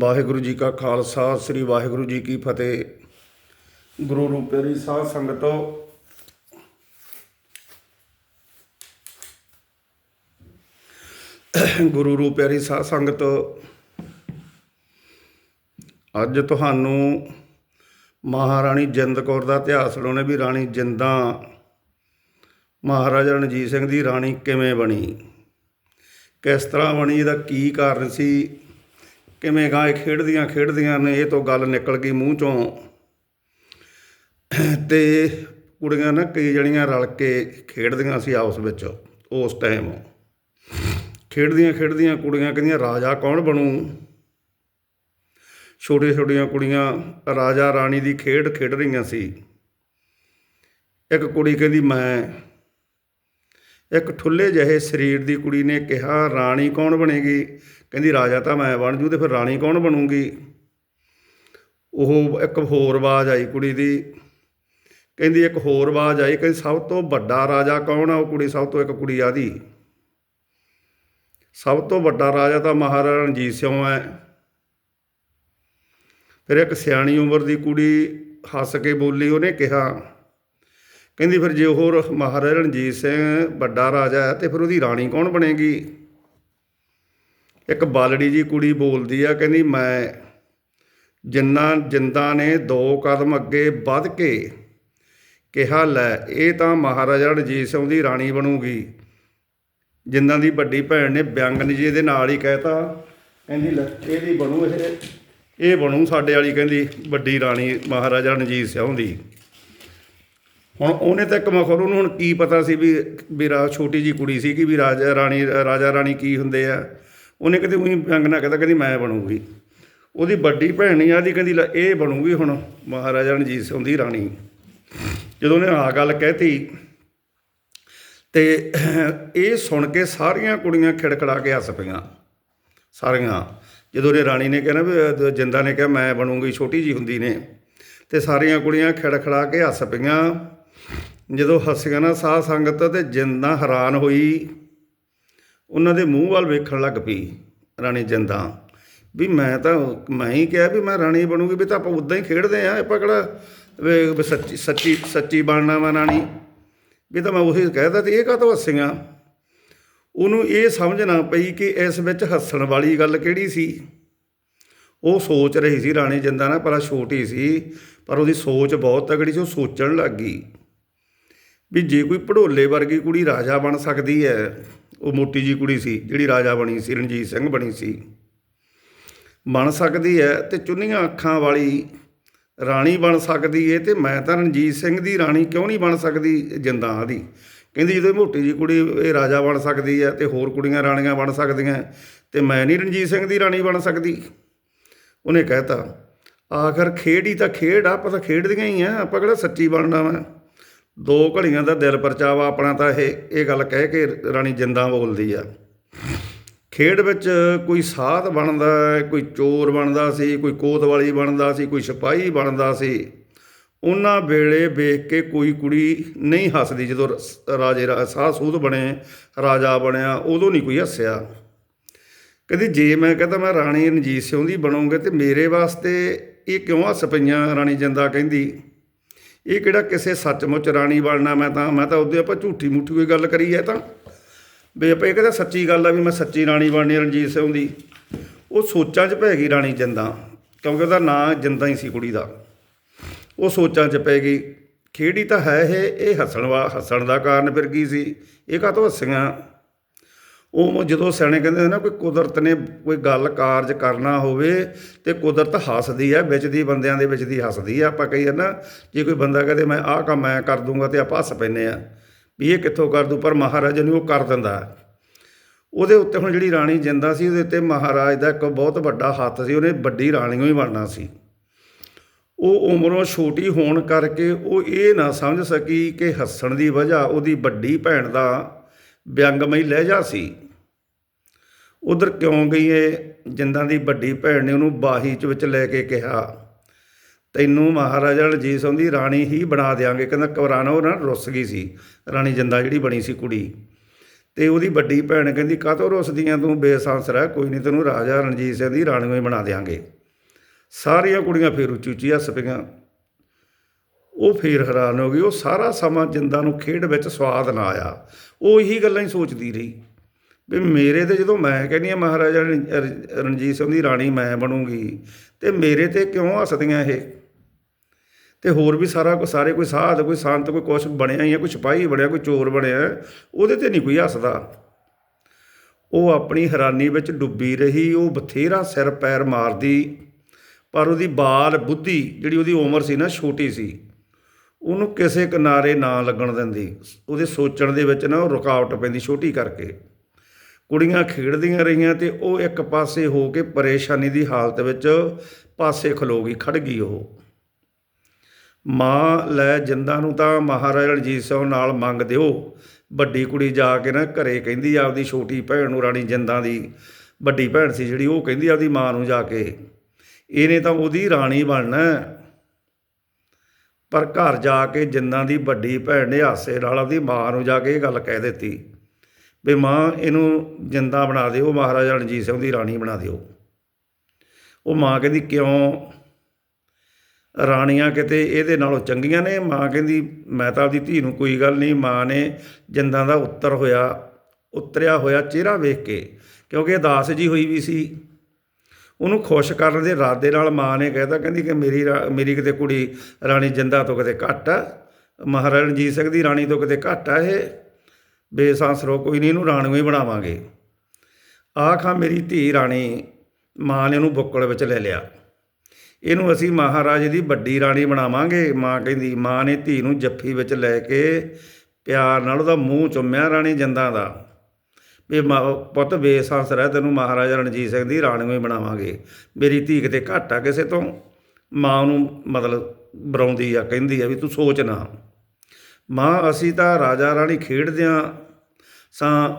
ਵਾਹਿਗੁਰੂ ਜੀ ਕਾ ਖਾਲਸਾ, ਸ੍ਰੀ ਵਾਹਿਗੁਰੂ ਜੀ ਕੀ ਫਤਿਹ। ਗੁਰੂ ਰੂਪੇਰੀ ਸਾਧ ਸੰਗਤੋ। ਗੁਰੂ ਰੂਪੇਰੀ ਸਾਧ ਸੰਗਤ, ਅੱਜ ਤੁਹਾਨੂੰ ਮਹਾਰਾਣੀ ਜਿੰਦ ਕੌਰ ਦਾ ਇਤਿਹਾਸ ਸੁਣਾਉਣੇ ਵੀ ਰਾਣੀ ਜਿੰਦਾਂ। ਮਹਾਰਾਜਾ ਰਣਜੀਤ ਸਿੰਘ ਦੀ ਰਾਣੀ ਕਿਵੇਂ ਬਣੀ? ਕਿਸ ਤਰ੍ਹਾਂ ਬਣੀ? ਇਹਦਾ ਕੀ ਕਾਰਨ ਸੀ? ਕਿਵੇਂ ਗਾਂ ਇਹ ਖੇਡਦੀਆਂ ਖੇਡਦੀਆਂ ਨੇ, ਇਹ ਤੋਂ ਗੱਲ ਨਿਕਲ ਗਈ ਮੂੰਹ ਚੋਂ। ਤੇ ਕੁੜੀਆਂ ਨਾ ਕਈ ਜਣੀਆਂ ਰਲ ਕੇ ਖੇਡਦੀਆਂ ਸੀ ਆਪਸ ਵਿੱਚ, ਉਸ ਟਾਈਮ ਖੇਡਦੀਆਂ ਖੇਡਦੀਆਂ ਕੁੜੀਆਂ ਕਹਿੰਦੀਆਂ, ਰਾਜਾ ਕੌਣ ਬਣੂ? ਛੋਟੀਆਂ ਛੋਟੀਆਂ ਕੁੜੀਆਂ ਰਾਜਾ ਰਾਣੀ ਦੀ ਖੇਡ ਖੇਡ ਰਹੀਆਂ ਸੀ। ਇੱਕ ਕੁੜੀ ਕਹਿੰਦੀ, ਮੈਂ ਇੱਕ ਠੁੱਲੇ ਜਿਹੇ ਸਰੀਰ ਦੀ ਕੁੜੀ ਨੇ ਕਿਹਾ, ਰਾਣੀ ਕੌਣ ਬਣੇਗੀ? ਕਹਿੰਦੀ, ਰਾਜਾ ਤਾਂ ਮੈਂ ਬਣ ਜੂ ਤੇ ਫਿਰ ਰਾਣੀ ਕੌਣ ਬਣੂਗੀ? ਉਹ ਇੱਕ ਹੋਰ ਆਵਾਜ਼ ਆਈ ਕੁੜੀ ਦੀ। ਕਹਿੰਦੀ, ਇੱਕ ਹੋਰ ਆਵਾਜ਼ ਆਈ, ਕਹਿੰਦੀ, ਸਭ ਤੋਂ ਵੱਡਾ ਰਾਜਾ ਕੌਣ ਆ? ਉਹ ਕੁੜੀ ਸਭ ਤੋਂ ਇੱਕ ਕੁੜੀ ਆਦੀ ਸਭ ਤੋਂ ਵੱਡਾ ਰਾਜਾ ਤਾਂ ਮਹਾਰਾਜਾ ਰਣਜੀਤ ਸਿੰਘ ਹੈ। ਫਿਰ ਇੱਕ ਸਿਆਣੀ ਉਮਰ ਦੀ ਕੁੜੀ ਹੱਸ ਕੇ ਬੋਲੀ ਉਹਨੇ ਕਿਹਾ। ਕਹਿੰਦੀ, ਫਿਰ ਜੇ ਉਹ ਮਹਾਰਾਜਾ ਰਣਜੀਤ ਸਿੰਘ ਵੱਡਾ ਰਾਜਾ ਹੈ ਤੇ ਫਿਰ ਉਹਦੀ ਰਾਣੀ ਕੌਣ ਬਣੇਗੀ? ਇੱਕ ਬਾਲੜੀ ਜੀ ਕੁੜੀ ਬੋਲਦੀ ਆ, ਕਹਿੰਦੀ ਮੈਂ ਜਿੰਨਾ ਜਿੰਦਾ ਨੇ ਦੋ ਕਦਮ ਅੱਗੇ ਵੱਧ ਕੇ ਕਿਹਾ, ਲੈ ਇਹ ਤਾਂ ਮਹਾਰਾਜਾ ਰਣਜੀਤ ਸਿੰਘ ਦੀ ਰਾਣੀ ਬਣੂਗੀ। ਜਿੰਦਾਂ ਦੀ ਵੱਡੀ ਭੈਣ ਨੇ ਬਿਆੰਗਨ ਜੀ ਦੇ ਨਾਲ ਹੀ ਕਹਿਤਾ ਕਹਿੰਦੀ ਲੈ ਇਹਦੀ ਬਣੂ ਇਹ ਇਹ ਬਣੂ ਸਾਡੇ ਵਾਲੀ, ਕਹਿੰਦੀ ਵੱਡੀ ਰਾਣੀ ਮਹਾਰਾਜਾ ਰਣਜੀਤ ਸਿੰਘ ਦੀ। ਹੁਣ ਉਹਨੇ ਤਾਂ ਇੱਕ ਮਖੌਲ, ਉਹਨੂੰ ਹੁਣ ਕੀ ਪਤਾ ਸੀ ਵੀ ਮੇਰਾ ਛੋਟੀ ਜੀ ਕੁੜੀ ਸੀ ਕਿ ਵੀ ਰਾਜਾ ਰਾਣੀ ਰਾਜਾ ਰਾਣੀ ਕੀ ਹੁੰਦੇ ਆ। ਉਹਨੇ ਕਦੇ ਉਹੀ ਅੰਗਨਾ ਕਹਿੰਦਾ ਕਹਿੰਦੀ ਮੈਂ ਬਣੂਗੀ। ਉਹਦੀ ਵੱਡੀ ਭੈਣ ਹੀ ਆਦੀ, ਕਹਿੰਦੀ ਲੈ ਇਹ ਬਣੂਗੀ ਹੁਣ, ਮਹਾਰਾਜਾ ਰਣਜੀਤ ਸਿੰਘ ਦੀ ਰਾਣੀ। ਜਦੋਂ ਉਹਨੇ ਆ ਗੱਲ ਕਹਿਤੀ, ਤੇ ਇਹ ਸੁਣ ਕੇ ਸਾਰੀਆਂ ਕੁੜੀਆਂ ਖਿੜਖੜਾ ਕੇ ਹੱਸ ਪਈਆਂ। ਸਾਰੀਆਂ। ਜਦੋਂ ਉਹਨੇ ਰਾਣੀ ਨੇ ਕਿਹਾ ਵੀ ਜਿੰਦਾ ਨੇ ਕਿਹਾ, ਮੈਂ ਬਣੂਗੀ, ਛੋਟੀ ਜੀ ਹੁੰਦੀ ਨੇ। ਤੇ ਸਾਰੀਆਂ ਕੁੜੀਆਂ ਖਿੜਖੜਾ ਕੇ ਹੱਸ ਪਈਆਂ। ਜਦੋਂ ਹੱਸੀਆਂ ਨਾ ਸਾਧ ਸੰਗਤ, ਤੇ ਜਿੰਦਾ ਹੈਰਾਨ ਹੋਈ। ਉਹਨਾਂ ਦੇ ਮੂੰਹ ਵੱਲ ਵੇਖਣ ਲੱਗ ਪਈ ਰਾਣੀ ਜਿੰਦਾ ਵੀ ਮੈਂ ਤਾਂ ਮੈਂ ਹੀ ਕਿਹਾ ਵੀ ਮੈਂ ਰਾਣੀ ਬਣੂਗੀ ਵੀ ਤਾਂ ਆਪਾਂ ਉਦਾਂ ਹੀ ਖੇਡਦੇ ਆ ਆਪਾਂ ਕਿਹੜਾ ਵੀ ਸੱਚੀ ਸੱਚੀ ਸੱਚੀ ਬਣਨਾ ਵਾ ਰਾਣੀ। ਵੀ ਤਾਂ ਮੈਂ ਉਹੀ ਕਹਿਦਾ ਤੇ ਇਹ ਕਾਹਤੋਂ ਹੱਸੀਆਂ? ਉਹਨੂੰ ਇਹ ਸਮਝ ਨਾ ਪਈ ਕਿ ਇਸ ਵਿੱਚ ਹੱਸਣ ਵਾਲੀ ਗੱਲ ਕਿਹੜੀ ਸੀ? ਉਹ ਸੋਚ ਰਹੀ ਸੀ ਰਾਣੀ ਜਿੰਦਾ ਨਾ ਪਰ ਛੋਟੀ ਸੀ, ਪਰ ਉਹਦੀ ਸੋਚ ਬਹੁਤ ਤਗੜੀ ਸੀ, ਉਹ ਸੋਚਣ ਲੱਗ ਗਈ ਵੀ ਜੇ ਕੋਈ ਪੜੋਲੇ ਵਰਗੀ ਕੁੜੀ ਰਾਜਾ ਬਣ ਸਕਦੀ ਹੈ ਉਹ ਮੋਟੀ ਜੀ ਕੁੜੀ ਸੀ, ਜਿਹੜੀ ਰਾਜਾ ਬਣੀ ਸੀ, ਰਣਜੀਤ ਸਿੰਘ ਬਣੀ ਸੀ। ਬਣ ਸਕਦੀ ਹੈ ਤੇ ਚੁੰਨੀਆਂ ਅੱਖਾਂ ਵਾਲੀ ਰਾਣੀ ਬਣ ਸਕਦੀ ਏ ਤੇ ਮੈਂ ਤਾਂ ਰਣਜੀਤ ਸਿੰਘ ਦੀ ਰਾਣੀ ਕਿਉਂ ਨਹੀਂ ਬਣ ਸਕਦੀ ਜਿੰਦਾਂ ਆਦੀ? ਕਹਿੰਦੀ ਜਦੋਂ ਮੋਟੀ ਜੀ ਕੁੜੀ ਇਹ ਰਾਜਾ ਬਣ ਸਕਦੀ ਹੈ ਤੇ ਹੋਰ ਕੁੜੀਆਂ ਰਾਣੀਆਂ ਬਣ ਸਕਦੀਆਂ, ਤੇ ਮੈਂ ਨਹੀਂ ਰਣਜੀਤ ਸਿੰਘ ਦੀ ਰਾਣੀ ਬਣ ਸਕਦੀ। ਉਹਨੇ ਕਹਿਤਾ, ਆਖਰ ਖੇਡ ਹੀ ਤਾਂ ਖੇਡ ਆ ਆਪਾਂ ਤਾਂ ਖੇਡਦੀਆਂ ਹੀ ਆ, ਆਪਾਂ ਕਿਹੜਾ ਸੱਚੀ ਬਣਨਾ ਵਾ? ਦੋ ਘੜੀਆਂ ਦਾ ਦਿਲ ਪਰਚਾਵਾ, ਆਪਣਾ ਤਾਂ ਇਹ ਇਹ ਗੱਲ ਕਹਿ ਕੇ ਰਾਣੀ ਜਿੰਦਾ ਬੋਲਦੀ ਆ। ਖੇਡ ਵਿੱਚ ਕੋਈ ਸਾਧ ਬਣਦਾ, ਕੋਈ ਚੋਰ ਬਣਦਾ ਸੀ, ਕੋਈ ਕੋਤਵਾਲੀ ਬਣਦਾ ਸੀ, ਕੋਈ ਸਿਪਾਹੀ ਬਣਦਾ ਸੀ, ਉਹਨਾਂ ਵੇਲੇ ਵੇਖ ਕੇ ਕੋਈ ਕੁੜੀ ਨਹੀਂ ਹੱਸਦੀ ਜਦੋਂ ਰਾਜੇ ਸਾਹ ਸੂਦ ਬਣੇ, ਰਾਜਾ ਬਣਿਆ, ਉਦੋਂ ਨਹੀਂ ਕੋਈ ਹੱਸਿਆ। ਕਹਿੰਦੀ, ਜੇ ਮੈਂ ਕਹਿੰਦਾ ਮੈਂ ਰਾਣੀ ਰਣਜੀਤ ਸਿੰਘ ਦੀ ਬਣੂੰਗੇ ਤੇ ਮੇਰੇ ਵਾਸਤੇ ਇਹ ਕਿਉਂ ਹੱਸ ਪਈਆਂ? ਰਾਣੀ ਜਿੰਦਾ ਕਹਿੰਦੀ ਇਹ ਕਿਹੜਾ ਕਿਸੇ ਸੱਚਮੁੱਚ ਰਾਣੀ ਬਣਨਾ, ਮੈਂ ਤਾਂ ਮੈਂ ਤਾਂ ਉਹਦੇ ਆਪਾਂ ਝੂਠੀ ਮੂਠੀ ਕੋਈ ਗੱਲ ਕਰੀ ਹੈ ਤਾਂ। ਵੀ ਆਪਾਂ ਇਹ ਕਹਿੰਦਾ ਸੱਚੀ ਗੱਲ ਆ ਵੀ ਮੈਂ ਸੱਚੀ ਰਾਣੀ ਬਣਨੀ ਰਣਜੀਤ ਸਿੰਘ ਦੀ। ਉਹ ਸੋਚਾਂ 'ਚ ਪੈ ਗਈ ਰਾਣੀ ਜਿੰਦਾ, ਕਿਉਂਕਿ ਉਹਦਾ ਨਾਂ ਜਿੰਦਾ ਹੀ ਸੀ ਕੁੜੀ ਦਾ। ਉਹ ਸੋਚਾਂ 'ਚ ਪੈ ਗਈ, ਖੇੜੀ ਤਾਂ ਹੈ ਇਹ ਇਹ ਹੱਸਣ ਵਾ, ਹੱਸਣ ਦਾ ਕਾਰਨ ਫਿਰ ਕੀ ਸੀ? ਇਹ ਕਾਹਤੋਂ ਹੱਸੀਆਂ? ਉਹ ਜਦੋਂ ਸਿਆਣੇ ਕਹਿੰਦੇ ਨਾ ਕੋਈ ਕੁਦਰਤ ਨੇ ਕੋਈ ਗੱਲ ਕਾਰਜ ਕਰਨਾ ਹੋਵੇ ਤੇ ਕੁਦਰਤ ਹੱਸਦੀ ਹੈ, ਵਿੱਚ ਦੀ ਬੰਦਿਆਂ ਦੇ ਵਿੱਚ ਦੀ ਹੱਸਦੀ ਆ ਆਪਾਂ ਕਹੀਏ ਨਾ ਜੇ ਕੋਈ ਬੰਦਾ ਕਹਦੇ ਮੈਂ ਆਹ ਕੰਮ ਮੈਂ ਕਰ ਦੂੰਗਾ ਤੇ ਆਪਾਂ ਹੱਸ ਪੈਨੇ ਆ ਵੀ ਇਹ ਕਿੱਥੋਂ ਕਰ ਦੂ ਪਰ ਮਹਾਰਾਜ ਨੂੰ ਉਹ ਕਰ ਦਿੰਦਾ। ਉਹਦੇ ਉੱਤੇ ਹੁਣ ਜਿਹੜੀ ਰਾਣੀ ਜਿੰਦਾ ਸੀ, ਉਹਦੇ ਉੱਤੇ ਮਹਾਰਾਜ ਦਾ ਇੱਕ ਬਹੁਤ ਵੱਡਾ ਹੱਥ ਸੀ, ਉਹਨੇ ਵੱਡੀ ਰਾਣੀ ਹੀ ਬਣਨਾ ਸੀ। ਉਹ ਉਮਰੋਂ ਛੋਟੀ ਹੋਣ ਕਰਕੇ ਉਹ ਇਹ ਨਾ ਸਮਝ ਸਕੀ ਕਿ ਹੱਸਣ ਦੀ ਵਜ੍ਹਾ ਉਹਦੀ ਵੱਡੀ ਭੈਣ ਦਾ ਵਿਅੰਗਮਈ ਲਹਿਜਾ ਸੀ। ਉਧਰ ਕਿਉਂ ਗਈ ਏ? ਜਿੰਦਾਂ ਦੀ ਵੱਡੀ ਭੈਣ ਨੇ ਉਹਨੂੰ ਬਾਹੀ ਚ ਵਿੱਚ ਲੈ ਕੇ ਕਿਹਾ, ਤੈਨੂੰ ਮਹਾਰਾਜਾ ਰਣਜੀਤ ਸਿੰਘ ਦੀ ਰਾਣੀ ਹੀ ਬਣਾ ਦੇਾਂਗੇ ਕਹਿੰਦਾ, ਘਬਰਾਣਾ, ਉਹ ਨਾ ਰੁੱਸ ਗਈ ਸੀ। ਰਾਣੀ ਜਿੰਦਾ ਜਿਹੜੀ ਬਣੀ ਸੀ ਕੁੜੀ। ਤੇ ਉਹਦੀ ਵੱਡੀ ਭੈਣ ਕਹਿੰਦੀ, ਕਾਹਤੋਂ ਰੁੱਸਦੀਆਂ ਤੂੰ? ਬੇਸਾਂਸ ਰਹਿ ਕੋਈ ਨਹੀਂ ਤੈਨੂੰ ਰਾਜਾ ਰਣਜੀਤ ਸਿੰਘ ਦੀ ਰਾਣੀ ਹੀ ਬਣਾ ਦਿਆਂਗੇ। ਸਾਰੀਆਂ ਕੁੜੀਆਂ ਫੇਰ ਉੱਚੀ ਉੱਚੀ ਹੱਸ ਪਈਆਂ। ਉਹ ਫੇਰ ਹੈਰਾਨ ਹੋ ਗਈ। ਉਹ ਸਾਰਾ ਸਮਾਂ ਜਿੰਦਾ ਨੂੰ ਖੇਡ ਵਿੱਚ ਸਵਾਦ ਨਾ ਆਇਆ। ਉਹ ਇਹੀ ਗੱਲਾਂ ਹੀ ਸੋਚਦੀ ਰਹੀ। ਵੀ ਮੇਰੇ ਤੇ ਜਦੋਂ ਮੈਂ ਕਹਿੰਦੀ ਆ ਮਹਾਰਾਜਾ ਰਣ- ਰਣਜੀਤ ਸਿੰਘ ਦੀ ਰਾਣੀ ਮੈਂ ਬਣੂੰਗੀ, ਤੇ ਮੇਰੇ ਤੇ ਕਿਉਂ ਹੱਸਦੀਆਂ ਇਹ? ਤੇ ਹੋਰ ਵੀ ਸਾਰਾ ਕੁ, ਸਾਰੇ ਕੋਈ ਸਾਧ, ਕੋਈ ਸੰਤ, ਕੋਈ ਕੁਛ ਬਣਿਆ ਹੀ ਆ, ਕੋਈ ਸਿਪਾਹੀ ਬਣਿਆ, ਕੋਈ ਚੋਰ ਬਣਿਆ, ਉਹਦੇ ਤੇ ਨਹੀਂ ਕੋਈ ਹੱਸਦਾ। ਉਹ ਆਪਣੀ ਹੈਰਾਨੀ ਵਿੱਚ ਡੁੱਬੀ ਰਹੀ, ਉਹ ਬਥੇਰਾ ਸਿਰ ਪੈਰ ਮਾਰਦੀ, ਪਰ ਉਹਦੀ ਬਾਲ ਬੁੱਧੀ ਜਿਹੜੀ ਉਹਦੀ ਉਮਰ ਸੀ ਨਾ, ਛੋਟੀ ਸੀ। ਉਹਨੂੰ ਕਿਸੇ ਕਿਨਾਰੇ ਨਾ ਲੱਗਣ ਦਿੰਦੀ। ਉਹਦੇ ਸੋਚਣ ਦੇ ਵਿੱਚ ਨਾ ਉਹ ਰੁਕਾਵਟ ਪੈਂਦੀ ਛੋਟੀ ਕਰਕੇ। ਕੁੜੀਆਂ ਖੇਡਦੀਆਂ ਰਹੀਆਂ ਤੇ ਉਹ ਇੱਕ ਪਾਸੇ ਹੋ ਕੇ ਪਰੇਸ਼ਾਨੀ ਦੀ ਹਾਲਤ ਵਿੱਚ ਪਾਸੇ ਖਲੋ ਗਈ ਖੜ ਗਈ ਉਹ। ਮਾਂ, ਲੈ ਜਿੰਦਾਂ ਨੂੰ ਤਾਂ ਮਹਾਰਾਜਾ ਰਣਜੀਤ ਸਿੰਘ ਨਾਲ ਮੰਗ ਦਿਓ। ਵੱਡੀ ਕੁੜੀ ਜਾ ਕੇ ਨਾ ਘਰੇ ਕਹਿੰਦੀ ਆਪਦੀ ਛੋਟੀ ਭੈਣ ਨੂੰ, ਰਾਣੀ ਜਿੰਦਾਂ ਦੀ ਵੱਡੀ ਭੈਣ ਸੀ ਜਿਹੜੀ, ਉਹ ਕਹਿੰਦੀ ਆਪਦੀ ਮਾਂ ਨੂੰ ਜਾ ਕੇ। ਇਹਨੇ ਤਾਂ ਉਹਦੀ ਰਾਣੀ ਬਣਨਾ। ਪਰ ਘਰ ਜਾ ਕੇ ਜਿੰਦਾਂ ਦੀ ਵੱਡੀ ਭੈਣ ਨੇ ਹਾਸੇ ਨਾਲ ਆਪਦੀ ਮਾਂ ਨੂੰ ਜਾ ਕੇ ਇਹ ਗੱਲ ਕਹਿ ਦਿੱਤੀ ਵੀ ਮਾਂ, ਇਹਨੂੰ ਜਿੰਦਾ ਬਣਾ ਦਿਓ, ਮਹਾਰਾਜਾ ਰਣਜੀਤ ਸਿੰਘ ਦੀ ਰਾਣੀ ਬਣਾ ਦਿਓ। ਉਹ ਮਾਂ ਕਹਿੰਦੀ, ਕਿਉਂ? ਰਾਣੀਆਂ ਕਿਤੇ ਇਹਦੇ ਨਾਲੋਂ ਚੰਗੀਆਂ ਨੇ? ਮਾਂ ਕਹਿੰਦੀ, ਮੈਂ ਤਾਂ ਆਪਦੀ ਧੀ ਨੂੰ ਕੋਈ ਗੱਲ ਨਹੀਂ, ਮਾਂ ਨੇ ਜਿੰਦਾਂ ਦਾ ਉੱਤਰ ਹੋਇਆ, ਉਤਰਿਆ ਹੋਇਆ ਚਿਹਰਾ ਵੇਖ ਕੇ, ਕਿਉਂਕਿ ਦਾਸ ਜੀ ਹੋਈ ਵੀ ਸੀ। ਉਹਨੂੰ ਖੁਸ਼ ਕਰਨ ਦੇ ਇਰਾਦੇ ਨਾਲ ਮਾਂ ਨੇ ਕਹਿਤਾ, ਕਹਿੰਦੀ ਕਿ ਮੇਰੀ ਰਾ- ਮੇਰੀ ਕਿਤੇ ਕੁੜੀ ਰਾਣੀ ਜਿੰਦਾ ਤੋਂ ਕਿਤੇ ਘੱਟ ਆ। ਮਹਾਰਾਜਾ ਰਣਜੀਤ ਸਿੰਘ ਦੀ ਰਾਣੀ ਤੋਂ ਕਿਤੇ ਘੱਟ ਆ ਇਹ। ਬੇਸਾਂਸਰੋ, ਕੋਈ ਨਹੀਂ ਇਹਨੂੰ ਰਾਣੀ ਹੀ ਬਣਾਵਾਂਗੇ। ਆਖਾਂ ਮੇਰੀ ਧੀ ਰਾਣੀ ਮਾਂ ਨੇ ਉਹਨੂੰ ਬੁੱਕਲ ਵਿੱਚ ਲੈ ਲਿਆ। ਇਹਨੂੰ ਅਸੀਂ ਮਹਾਰਾਜੇ ਦੀ ਵੱਡੀ ਰਾਣੀ ਬਣਾਵਾਂਗੇ। ਮਾਂ ਕਹਿੰਦੀ, ਮਾਂ ਨੇ ਧੀ ਨੂੰ ਜੱਫੀ ਵਿੱਚ ਲੈ ਕੇ ਪਿਆਰ ਨਾਲ ਉਹਦਾ ਮੂੰਹ ਚੁੰਮਿਆ ਰਾਣੀ ਜੰਦਾਂ ਦਾ। ਵੀ ਮਾਂ- ਪੁੱਤ ਬੇਸਾਂਸ ਰਹਿ ਤੈਨੂੰ ਮਹਾਰਾਜਾ ਰਣਜੀਤ ਸਿੰਘ ਦੀ ਰਾਣੀ ਹੀ ਬਣਾਵਾਂਗੇ। ਮੇਰੀ ਧੀ ਕਿਤੇ ਘੱਟ ਆ ਕਿਸੇ ਤੋਂ। ਮਾਂ ਨੂੰ ਮਤਲਬ ਬਰਾਉਂਦੀ ਆ, ਕਹਿੰਦੀ ਆ ਵੀ ਤੂੰ ਸੋਚ ਨਾ। ਮਾਂ, ਅਸੀਂ ਤਾਂ ਰਾਜਾ ਰਾਣੀ ਖੇਡਦਿਆਂ ਸਾਂ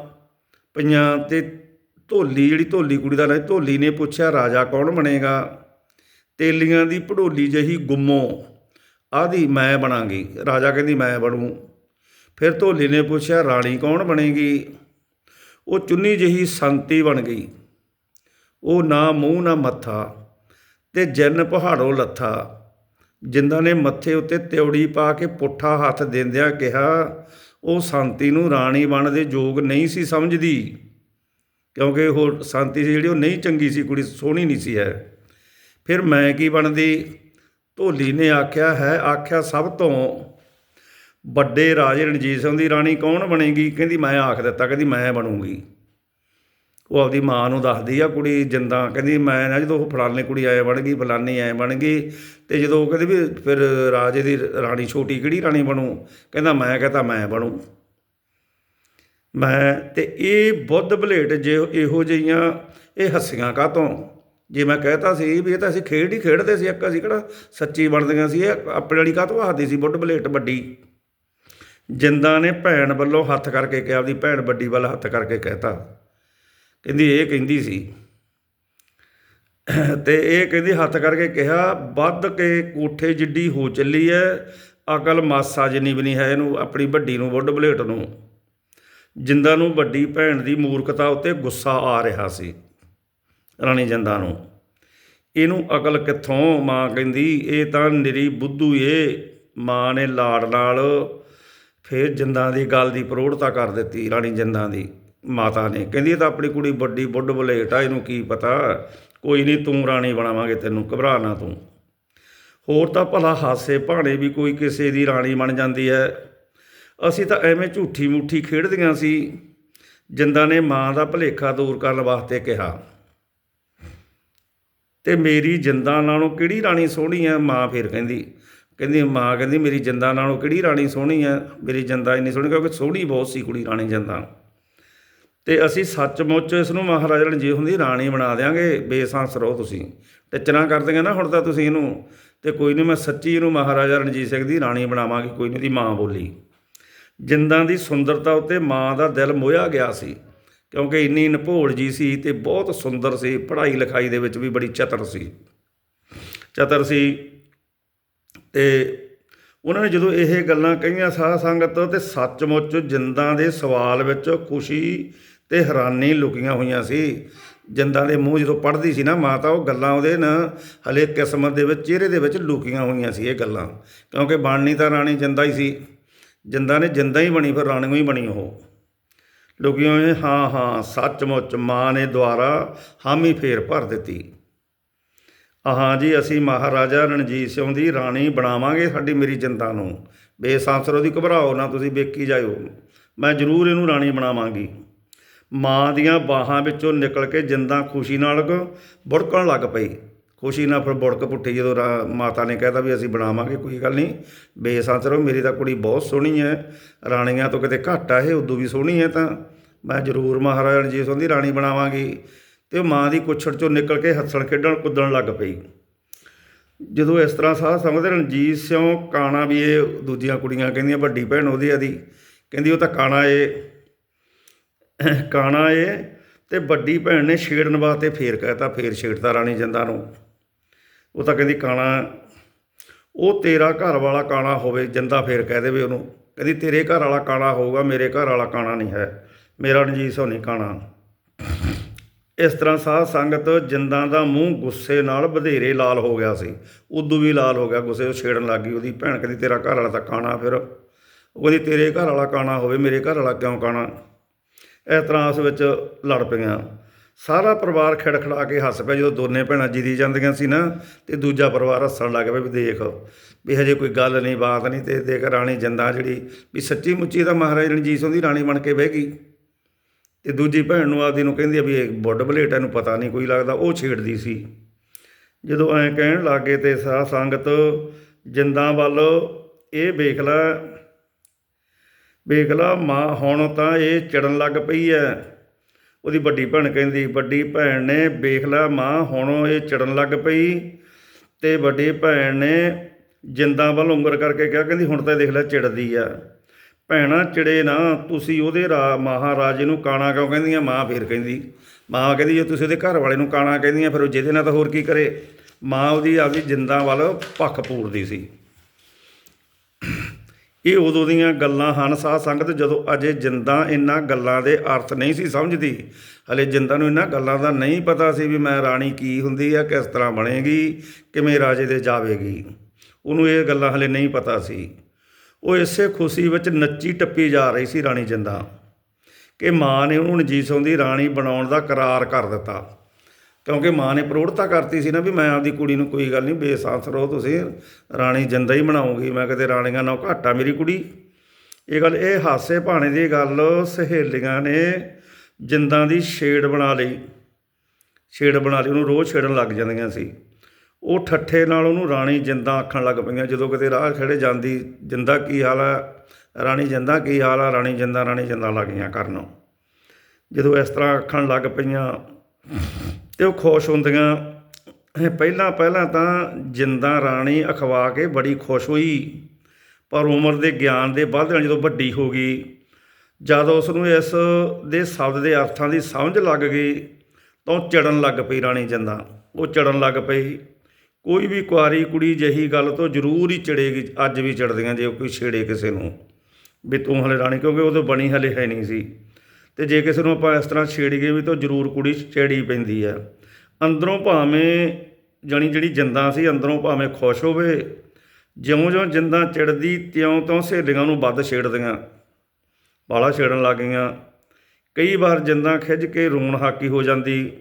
ਪਈਆਂ ਤੇ ਢੋਲੀ ਜਿਹੜੀ ਢੋਲੀ ਕੁੜੀ ਦਾ ਨਾਂ ਢੋਲੀ ਨੇ ਪੁੱਛਿਆ, ਰਾਜਾ ਕੌਣ ਬਣੇਗਾ? ਤੇਲੀਆਂ ਦੀ ਭੜੋਲੀ ਜਹੀ ਗੁੰਮੋ, ਆਦੀ ਮੈਂ ਬਣਾਂਗੀ। ਰਾਜਾ ਕਹਿੰਦੀ, ਮੈਂ ਬਣੂ। ਫਿਰ ਢੋਲੀ ਨੇ ਪੁੱਛਿਆ, ਰਾਣੀ ਕੌਣ ਬਣੇਗੀ? ਉਹ ਚੁੰਨੀ ਜਹੀ ਸੰਤੀ ਬਣ ਗਈ। ਉਹ ਨਾ ਮੂੰਹ ਨਾ ਮੱਥਾ ਤੇ ਜਨ ਪਹਾੜੋਂ ਲੱਥਾ। ਜਿੰਦਾਂ ਨੇ ਮੱਥੇ ਉੱਤੇ ਤਿਉੜੀ ਪਾ ਕੇ ਪੁੱਠਾ ਹੱਥ ਦਿੰਦਿਆਂ ਕਿਹਾ, ਉਹ ਸੰਤੀ ਨੂੰ ਰਾਣੀ ਬਣਨ ਦੇ ਯੋਗ ਨਹੀਂ ਸੀ ਸਮਝਦੀ। ਕਿਉਂਕਿ ਉਹ ਸੰਤੀ ਸੀ ਜਿਹੜੀ ਉਹ ਨਹੀਂ ਚੰਗੀ ਸੀ, ਕੁੜੀ ਸੋਹਣੀ ਨਹੀਂ ਸੀ ਹੈ। ਫਿਰ ਮੈਂ ਕੀ ਬਣਦੀ? ਢੋਲੀ ਨੇ ਆਖਿਆ, ਹੈ, ਆਖਿਆ ਸਭ ਤੋਂ। ਵੱਡੇ ਰਾਜੇ ਰਣਜੀਤ ਸਿੰਘ ਦੀ ਰਾਣੀ ਕੌਣ ਬਣੇਗੀ? ਕਹਿੰਦੀ ਮੈਂ ਆਖ ਦਿੱਤਾ, ਕਹਿੰਦੀ ਮੈਂ ਬਣੂਗੀ। ਉਹ ਆਪਦੀ ਮਾਂ ਨੂੰ ਦੱਸਦੀ ਆ ਕੁੜੀ ਜਿੰਦਾ, ਕਹਿੰਦੀ ਮੈਂ ਨਾ ਜਦੋਂ ਉਹ ਫਲਾਣੇ ਕੁੜੀ ਆਏ ਬਣ ਗਈ, ਫਲਾਨੀ ਐ ਬਣ ਗਈ, ਤੇ ਜਦੋਂ ਉਹ ਕਹਿੰਦੀ ਵੀ ਫਿਰ ਰਾਜੇ ਦੀ ਰਾਣੀ ਛੋਟੀ ਕਿਹੜੀ ਰਾਣੀ ਬਣੂ? ਕਹਿੰਦਾ ਮੈਂ ਕਹਤਾ ਮੈਂ ਬਣੂ। ਮੈਂ ਤੇ ਇਹ ਬੁੱਧ ਬਲੇਟ ਜੇ ਇਹੋ ਜਿਹੀਆਂ, ਇਹ ਹੱਸੀਆਂ ਕਾਤੋਂ ਜੇ ਮੈਂ ਕਹਿਤਾ ਸੀ ਵੀ ਇਹ ਤਾਂ ਅਸੀਂ ਖੇਡ ਹੀ ਖੇਡਦੇ ਸੀ, ਇੱਕ ਅਸੀਂ ਕਿਹੜਾ ਸੱਚੀ ਬਣਦੀਆਂ ਸੀ, ਇਹ ਆਪਣੇ ਵਾਲੀ ਕਾਤੋਂ ਹੱਸਦੀ ਸੀ ਬੁੱਧ ਬਲੇਟ ਵੱਡੀ? ਜਿੰਦਾ ਨੇ ਭੈਣ ਵੱਲੋਂ ਹੱਥ ਕਰਕੇ ਕਿਹਾ, ਆਪਦੀ ਭੈਣ ਵੱਡੀ ਵੱਲ ਹੱਥ ਕਰਕੇ ਕਹਿਤਾ। ਕਹਿੰਦੀ, ਇਹ ਕਹਿੰਦੀ ਸੀ। ਤੇ ਇਹ ਕਹਿੰਦੀ, ਹੱਥ ਕਰਕੇ ਕਿਹਾ, ਵੱਧ ਕੇ ਕੋਠੇ ਜਿੱਡੀ ਹੋ ਚੱਲੀ ਐ, ਅਕਲ ਮਾਸਾ ਜਿੰਨੀ ਵੀ ਨਹੀਂ ਹੈ ਇਹਨੂੰ, ਆਪਣੀ ਵੱਡੀ ਨੂੰ ਵੁੱਡ ਬਲੇਟ ਨੂੰ। ਜਿੰਦਾ ਨੂੰ ਵੱਡੀ ਭੈਣ ਦੀ ਮੂਰਖਤਾ ਉੱਤੇ ਗੁੱਸਾ ਆ ਰਿਹਾ ਸੀ, ਰਾਣੀ ਜਿੰਦਾ ਨੂੰ। ਇਹਨੂੰ ਅਕਲ ਕਿੱਥੋਂ, ਮਾਂ ਕਹਿੰਦੀ, ਇਹ ਤਾਂ ਨਿਰੀ ਬੁੱਧੂ ਏ, ਮਾਂ ਨੇ ਲਾੜ ਨਾਲ ਫਿਰ ਜਿੰਦਾਂ ਦੀ ਗੱਲ ਦੀ ਪ੍ਰੋੜਤਾ ਕਰ ਦਿੱਤੀ ਰਾਣੀ ਜਿੰਦਾਂ ਦੀ ਮਾਤਾ ਨੇ। ਕਹਿੰਦੀ ਤਾਂ ਆਪਣੀ ਕੁੜੀ ਵੱਡੀ ਬੁੱਢ ਬਲੇਟ ਆ, ਇਹਨੂੰ ਕੀ ਪਤਾ? ਕੋਈ ਨਹੀਂ ਤੂੰ ਰਾਣੀ ਬਣਾਵਾਂਗੇ, ਤੈਨੂੰ ਘਬਰਾ ਨਾ ਤੂੰ। ਹੋਰ ਤਾਂ ਭਲਾ ਹਾਸੇ ਭਾਣੇ ਵੀ ਕੋਈ ਕਿਸੇ ਦੀ ਰਾਣੀ ਬਣ ਜਾਂਦੀ ਹੈ। ਅਸੀਂ ਤਾਂ ਐਵੇਂ ਝੂਠੀ ਮੂਠੀ ਖੇਡਦੀਆਂ ਸੀ। ਜਿੰਦਾਂ ਨੇ ਮਾਂ ਦਾ ਭਲੇਖਾ ਦੂਰ ਕਰਨ ਵਾਸਤੇ ਕਿਹਾ। ਤੇ ਮੇਰੀ ਜਿੰਦਾਂ ਨਾਲੋਂ ਕਿਹੜੀ ਰਾਣੀ ਸੋਹਣੀ ਹੈ? ਮਾਂ ਫਿਰ ਕਹਿੰਦੀ ਕਹਿੰਦੀ ਮਾਂ ਕਹਿੰਦੀ, ਮੇਰੀ ਜਿੰਦਾਂ ਨਾਲੋਂ ਕਿਹੜੀ ਰਾਣੀ ਸੋਹਣੀ ਹੈ ਮੇਰੀ ਜਿੰਦਾ ਇੰਨੀ ਸੋਹਣੀ, ਕਿਉਂਕਿ ਸੋਹਣੀ ਬਹੁਤ ਸੀ ਕੁੜੀ ਰਾਣੀ ਜਿੰਦਾਂ ਤੇ ਅਸੀਂ ਸੱਚਮੁੱਚ ਇਸ ਨੂੰ ਮਹਾਰਾਜਾ ਰਣਜੀਤ ਹੁੰਦੀ ਰਾਣੀ ਬਣਾ ਦਿਆਂਗੇ, ਬੇਸਾਂਸ ਰਹੋ ਤੁਸੀਂ। ਟਿਚਣਾ ਕਰਦੇ ਨਾ ਹੁਣ ਤਾਂ ਤੁਸੀਂ ਇਹਨੂੰ। ਤੇ ਕੋਈ ਨਹੀਂ, ਮੈਂ ਸੱਚੀ ਇਹਨੂੰ ਮਹਾਰਾਜਾ ਰਣਜੀਤ ਸਿੰਘ ਦੀ ਰਾਣੀ ਬਣਾਵਾਂਗੀ, ਕੋਈ ਨਹੀਂ ਦੀ ਮਾਂ ਬੋਲੀ। ਜਿੰਦਾਂ ਦੀ ਸੁੰਦਰਤਾ ਉੱਤੇ ਮਾਂ ਦਾ ਦਿਲ ਮੋਇਆ ਗਿਆ ਸੀ, ਕਿਉਂਕਿ ਇੰਨੀ ਨਭੋਲ ਜੀ ਸੀ ਤੇ ਬਹੁਤ ਸੁੰਦਰ ਸੀ ਪੜ੍ਹਾਈ ਲਿਖਾਈ ਦੇ ਵਿੱਚ ਵੀ ਬੜੀ ਚਤਰ ਸੀ। ਚਤਰ ਸੀ। ਤੇ ਉਹਨਾਂ ਨੇ ਜਦੋਂ ਇਹ ਗੱਲਾਂ ਕਹੀਆਂ ਸਾਧ ਸੰਗਤ ਤੇ ਸੱਚਮੁੱਚ ਜਿੰਦਾਂ ਦੇ ਸਵਾਲ ਵਿੱਚ ਖੁਸ਼ੀ ਤੇ ਹੈਰਾਨੀ ਲੁਕੀਆਂ ਹੋਈਆਂ ਸੀ। ਜਿੰਦਾਂ ਦੇ ਮੂੰਹ ਜਦੋਂ ਪੜ੍ਹਦੀ ਸੀ ਨਾ ਮਾਤਾ, ਉਹ ਗੱਲਾਂ ਉਹਦੇ ਨਾ ਹਲੇ ਕਿਸਮਤ ਦੇ ਵਿੱਚ, ਚਿਹਰੇ ਦੇ ਵਿੱਚ ਲੁਕੀਆਂ ਹੋਈਆਂ ਸੀ ਇਹ ਗੱਲਾਂ। ਕਿਉਂਕਿ ਬਾਣੀ ਤਾਂ ਰਾਣੀ ਜਿੰਦਾ ਹੀ ਸੀ। ਜਿੰਦਾ ਨੇ ਜਿੰਦਾ ਹੀ ਬਣੀ, ਫਿਰ ਰਾਣੀ ਹੀ ਬਣੀ ਉਹ। ਲੁਕੀਆਂ ਹੋਈਆਂ ਹਾਂ ਹਾਂ, ਸੱਚਮੁੱਚ ਮਾਂ ਨੇ ਦੁਆਰਾ ਹਾਮੀ ਫੇਰ ਭਰ ਦਿੱਤੀ। ਹਾਂ ਜੀ, ਅਸੀਂ ਮਹਾਰਾਜਾ ਰਣਜੀਤ ਸਿੰਘ ਦੀ ਰਾਣੀ ਬਣਾਵਾਂਗੇ ਸਾਡੀ ਮੇਰੀ ਜਿੰਦਾ ਨੂੰ। ਬੇਸਾਂਸਰ ਉਹਦੀ ਘਬਰਾਓ ਨਾ, ਤੁਸੀਂ ਵੇਖੀ ਜਾਇਓ। ਮੈਂ ਜ਼ਰੂਰ ਇਹਨੂੰ ਰਾਣੀ ਬਣਾਵਾਂਗੀ। ਮਾਂ ਦੀਆਂ ਬਾਹਾਂ ਵਿੱਚੋਂ ਨਿਕਲ ਕੇ ਜਿੰਦਾ ਖੁਸ਼ੀ ਨਾਲ ਬੁੜਕਣ ਲੱਗ ਪਈ। ਖੁਸ਼ੀ ਨਾਲ ਫਿਰ ਬੁੜਕ ਪੁੱਠੀ ਜਦੋਂ ਰਾ- ਮਾਤਾ ਨੇ ਕਹਿਤਾ ਵੀ ਅਸੀਂ ਬਣਾਵਾਂਗੇ, ਕੋਈ ਗੱਲ ਨਹੀਂ। ਬੇਸਾਂਸਰੋ, ਮੇਰੀ ਤਾਂ ਕੁੜੀ ਬਹੁਤ ਸੋਹਣੀ ਹੈ ਰਾਣੀਆਂ ਤੋਂ ਕਿਤੇ ਘੱਟ ਆ ਇਹ, ਉਦੋਂ ਵੀ ਸੋਹਣੀ ਹੈ ਤਾਂ। ਮੈਂ ਜ਼ਰੂਰ ਮਹਾਰਾਜਾ ਰਣਜੀਤ ਸਿੰਘ ਦੀ ਰਾਣੀ ਬਣਾਵਾਂਗੀ। ਤੇ ਉਹ ਮਾਂ ਦੀ ਕੁੱਛੜ ਚੋਂ ਨਿਕਲ ਕੇ ਹੱਸਣ, ਖੇਡਣ, ਕੁੱਦਣ ਲੱਗ ਪਈ। ਜਦੋਂ ਇਸ ਤਰ੍ਹਾਂ ਸਾਹ ਸਮਝਦੇ ਰਣਜੀਤ ਸਿੰਘ ਕਾਣਾ ਵੀ ਇਹ ਦੂਜੀਆਂ ਕੁੜੀਆਂ ਕਹਿੰਦੀਆਂ, ਵੱਡੀ ਭੈਣ ਉਹਦੀ ਆਦੀ ਕਹਿੰਦੀ ਉਹ ਤਾਂ ਕਾਣਾ ਏ। ਕਾਣਾ ਏ ਤੇ ਵੱਡੀ ਭੈਣ ਨੇ ਛੇੜਨ ਵਾਸਤੇ ਫੇਰ ਕਹਿਤਾ, ਫੇਰ ਛੇੜਤਾ ਰਾਣੀ ਜੰਦਾ ਨੂੰ। ਉਹ ਤਾਂ ਕਹਿੰਦੀ ਕਾਣਾ, ਉਹ ਤੇਰਾ ਘਰ ਵਾਲਾ ਕਾਣਾ ਹੋਵੇ, ਜੰਦਾ ਫੇਰ ਕਹਿ ਦੇਵੇ ਉਹਨੂੰ। ਕਹਿੰਦੀ ਤੇਰੇ ਘਰ ਵਾਲਾ ਕਾਣਾ ਹੋਊਗਾ, ਮੇਰੇ ਘਰ ਵਾਲਾ ਕਾਣਾ ਨਹੀਂ ਹੈ। ਮੇਰਾ ਰਣਜੀਤ ਸਿੰਘ ਨਹੀਂ ਕਾਣਾ। ਇਸ ਤਰ੍ਹਾਂ ਸਾਧ ਸੰਗਤ ਜਿੰਦਾਂ ਦਾ ਮੂੰਹ ਗੁੱਸੇ ਨਾਲ ਵਧੇਰੇ ਲਾਲ ਹੋ ਗਿਆ ਸੀ। ਉਦੋਂ ਵੀ ਲਾਲ ਹੋ ਗਿਆ, ਗੁੱਸੇ ਉਹ ਛੇੜਨ ਲੱਗ ਗਈ। ਉਹਦੀ ਭੈਣ ਕਹਿੰਦੀ, ਤੇਰਾ ਘਰ ਵਾਲਾ ਤਾਂ ਕਾਣਾ ਫਿਰ। ਉਹ ਕਹਿੰਦੀ, ਤੇਰੇ ਘਰ ਵਾਲਾ ਕਾਣਾ ਹੋਵੇ, ਮੇਰੇ ਘਰ ਵਾਲਾ ਕਿਉਂ ਕਾਣਾ? ਇਸ ਤਰ੍ਹਾਂ ਉਸ ਵਿੱਚ ਲੜ ਪਈਆਂ। ਸਾਰਾ ਪਰਿਵਾਰ ਖਿੜਖੜਾ ਕੇ ਹੱਸ ਪਿਆ। ਜਦੋਂ ਦੋਨੇ ਭੈਣਾਂ ਜਿੱਦੀ ਜਾਂਦੀਆਂ ਸੀ ਨਾ, ਤੇ ਦੂਜਾ ਪਰਿਵਾਰ ਹੱਸਣ ਲੱਗ ਪਿਆ ਵੀ ਦੇਖ, ਵੀ ਹਜੇ ਕੋਈ ਗੱਲ ਨਹੀਂ, ਬਾਤ ਨਹੀਂ, ਤੇ ਦੇਖ ਰਾਣੀ ਜਿੰਦਾ ਜਿਹੜੀ, ਵੀ ਸੱਚੀ ਮੁੱਚੀ ਤਾਂ ਮਹਾਰਾਜ ਰਣਜੀਤ ਸਿੰਘ ਦੀ ਰਾਣੀ ਬਣ ਕੇ ਬਹਿ ਗਈ। ਅਤੇ ਦੂਜੀ ਭੈਣ ਨੂੰ ਆਪਦੀ ਨੂੰ ਕਹਿੰਦੀ ਆ ਵੀ ਇਹ ਬੁੱਢ ਬਲੇਟਾ ਇਹਨੂੰ ਪਤਾ ਨਹੀਂ ਕੋਈ ਲੱਗਦਾ, ਉਹ ਛੇੜਦੀ ਸੀ। ਜਦੋਂ ਐਂ ਕਹਿਣ ਲੱਗੇ ਤੇ ਸਾਹ ਸੰਗਤ ਜਿੰਦਾਂ ਵੱਲ, ਇਹ ਵੇਖ ਲੈ, ਵੇਖ ਲਾ ਮਾਂ, ਹੁਣ ਤਾਂ ਇਹ ਚੜਨ ਲੱਗ ਪਈ ਐ। ਉਹਦੀ ਵੱਡੀ ਭੈਣ ਕਹਿੰਦੀ, ਵੱਡੀ ਭੈਣ ਨੇ ਵੇਖ ਲੈ ਮਾਂ, ਹੁਣ ਇਹ ਚੜਨ ਲੱਗ ਪਈ। ਤੇ ਵੱਡੀ ਭੈਣ ਨੇ ਜਿੰਦਾਂ ਵੱਲ ਉਂਗਰ ਕਰਕੇ ਕਿਹਾ, ਕਹਿੰਦੀ ਹੁਣ ਤਾਂ ਦੇਖ ਲੈ ਚਿੜਦੀ ਆ। ਭੈਣਾ ਚਿੜੇ ਨਾ, ਤੁਸੀਂ ਉਹਦੇ ਰਾ, ਮਹਾਰਾਜੇ ਨੂੰ ਕਾਣਾ ਕਿਉਂ ਕਹਿੰਦੀਆਂ? ਮਾਂ ਫੇਰ ਕਹਿੰਦੀ, ਮਾਂ ਕਹਿੰਦੀ, ਜੇ ਤੁਸੀਂ ਉਹਦੇ ਘਰ ਵਾਲੇ ਨੂੰ ਕਾਣਾ ਕਹਿੰਦੀਆਂ, ਫਿਰ ਉਹ ਜਿਹਦੇ ਨਾਲ ਤਾਂ ਹੋਰ ਕੀ ਕਰੇ? ਮਾਂ ਉਹਦੀ ਆਪਦੀ ਜਿੰਦਾਂ ਵੱਲ ਪੱਖ ਪੂਰਦੀ ਸੀ। ਇਹ ਉਦੋਂ ਦੀਆਂ ਗੱਲਾਂ ਹਨ, ਸਾਧ ਸੰਗਤ ਜਦੋਂ ਅਜੇ ਜਿੰਦਾਂ ਇਹਨਾਂ ਗੱਲਾਂ ਦੇ ਅਰਥ ਨਹੀਂ ਸੀ ਸਮਝਦੀ। ਹਲੇ ਜਿੰਦਾਂ ਨੂੰ ਇਹਨਾਂ ਗੱਲਾਂ ਦਾ ਨਹੀਂ ਪਤਾ ਸੀ ਵੀ ਮੈਂ ਰਾਣੀ ਕੀ ਹੁੰਦੀ ਆ, ਕਿਸ ਤਰ੍ਹਾਂ ਬਣੇਗੀ, ਕਿਵੇਂ ਰਾਜੇ ਦੇ ਜਾਵੇਗੀ। ਉਹਨੂੰ ਇਹ ਗੱਲਾਂ ਹਲੇ ਨਹੀਂ ਪਤਾ ਸੀ। ਉਹ ਇਸੇ ਖੁਸ਼ੀ ਵਿੱਚ ਨੱਚੀ ਟੱਪੀ ਜਾ ਰਹੀ ਸੀ ਰਾਣੀ ਜਿੰਦਾ, ਕਿ ਮਾਂ ਨੇ ਉਹਨੂੰ ਰਣਜੀਤ ਸਿੰਘ ਦੀ ਰਾਣੀ ਬਣਾਉਣ ਦਾ ਕਰਾਰ ਕਰ ਦਿੱਤਾ। ਕਿਉਂਕਿ ਮਾਂ ਨੇ ਪ੍ਰੋੜਤਾ ਕਰਤੀ ਸੀ ਨਾ ਵੀ ਮੈਂ ਆਪਦੀ ਕੁੜੀ ਨੂੰ ਕੋਈ ਗੱਲ ਨਹੀਂ, ਬੇਸਾਂਸ ਰਹੋ ਤੁਸੀਂ, ਰਾਣੀ ਜਿੰਦਾ ਹੀ ਬਣਾਉਂਗੀ ਮੈਂ ਕਿਤੇ ਰਾਣੀਆਂ ਨਾਲ ਘਾਟਾ ਮੇਰੀ ਕੁੜੀ। ਇਹ ਗੱਲ, ਇਹ ਹਾਸੇ ਭਾਣੇ ਦੀ ਗੱਲ ਸਹੇਲੀਆਂ ਨੇ ਜਿੰਦਾਂ ਦੀ ਛੇੜ ਬਣਾ ਲਈ। ਛੇੜ ਬਣਾ ਲਈ, ਉਹਨੂੰ ਰੋਜ਼ ਛੇੜਨ ਲੱਗ ਜਾਂਦੀਆਂ ਸੀ। ਉਹ ਠੱਠੇ ਨਾਲ ਉਹਨੂੰ ਰਾਣੀ ਜਿੰਦਾ ਆਖਣ ਲੱਗ ਪਈਆਂ। ਜਦੋਂ ਕਿਤੇ ਰਾਹ ਖੜੇ ਜਾਂਦੀ, ਜਿੰਦਾ ਕੀ ਹਾਲ ਆ? ਰਾਣੀ ਜਿੰਦਾ ਕੀ ਹਾਲ ਆ? ਰਾਣੀ ਜਿੰਦਾ ਰਾਣੀ ਜਿੰਦਾ ਲੱਗੀਆਂ ਕਰਨ। ਜਦੋਂ ਇਸ ਤਰ੍ਹਾਂ ਆਖਣ ਲੱਗ ਪਈਆਂ ਤੇ ਉਹ ਖੁਸ਼ ਹੁੰਦੀਆਂ। ਇਹ ਪਹਿਲਾਂ ਪਹਿਲਾਂ ਤਾਂ ਜਿੰਦਾ, ਰਾਣੀ ਅਖਵਾ ਕੇ ਬੜੀ ਖੁਸ਼ ਹੋਈ। ਪਰ ਉਮਰ ਦੇ ਗਿਆਨ ਦੇ ਵੱਧਦਿਆਂ ਜਦੋਂ ਵੱਡੀ ਹੋ ਗਈ, ਜਦ ਉਸ ਨੂੰ ਇਸ ਦੇ ਸ਼ਬਦ ਦੇ ਅਰਥਾਂ ਦੀ ਸਮਝ ਲੱਗ ਗਈ, ਤਾਂ ਉਹ ਚੜਨ ਲੱਗ ਪਈ ਰਾਣੀ ਜਿੰਦਾ। ਉਹ ਚੜਨ ਲੱਗ ਪਈ। ਕੋਈ ਵੀ ਕੁਆਰੀ ਕੁੜੀ ਜਹੀ ਗੱਲ ਤੋਂ ਜ਼ਰੂਰ ਹੀ ਚੜੇਗੀ, ਅੱਜ ਵੀ ਚੜਦੀਆਂ ਜੇ ਕੋਈ ਛੇੜੇ ਕਿਸੇ ਨੂੰ। ਵੀ ਤੂੰ ਹਲੇ ਰਾਣੀ, ਕਿਉਂਕਿ ਉਦੋਂ ਬਣੀ ਹਲੇ ਹੈ ਨਹੀਂ ਸੀ। ਤੇ ਜੇ ਕਿਸੇ ਨੂੰ ਆਪਾਂ ਇਸ ਤਰ੍ਹਾਂ ਛੇੜੀਏ ਵੀ ਤਾਂ ਜ਼ਰੂਰ ਕੁੜੀ ਛੇੜੀ ਪੈਂਦੀ ਆ। ਅੰਦਰੋਂ ਭਾਵੇਂ ਜਾਣੀ ਜਿਹੜੀ ਜਿੰਦਾ ਸੀ, ਅੰਦਰੋਂ ਭਾਵੇਂ ਖੁਸ਼ ਹੋਵੇ, ਜਿਉਂ-ਜਿਉਂ ਜਿੰਦਾ ਚਿੜਦੀ, ਤਿਉਂ-ਤਿਉਂ ਸਹੇਲੀਆਂ ਨੂੰ ਵੱਧ ਛੇੜਦੀਆਂ ਬਾਲਾ ਛੇੜਨ ਲੱਗ ਗਈਆਂ। ਕਈ ਵਾਰ ਜਿੰਦਾ ਖਿੱਝ ਕੇ ਰੋਣ ਹਾਕੀ ਹੋ ਜਾਂਦੀ।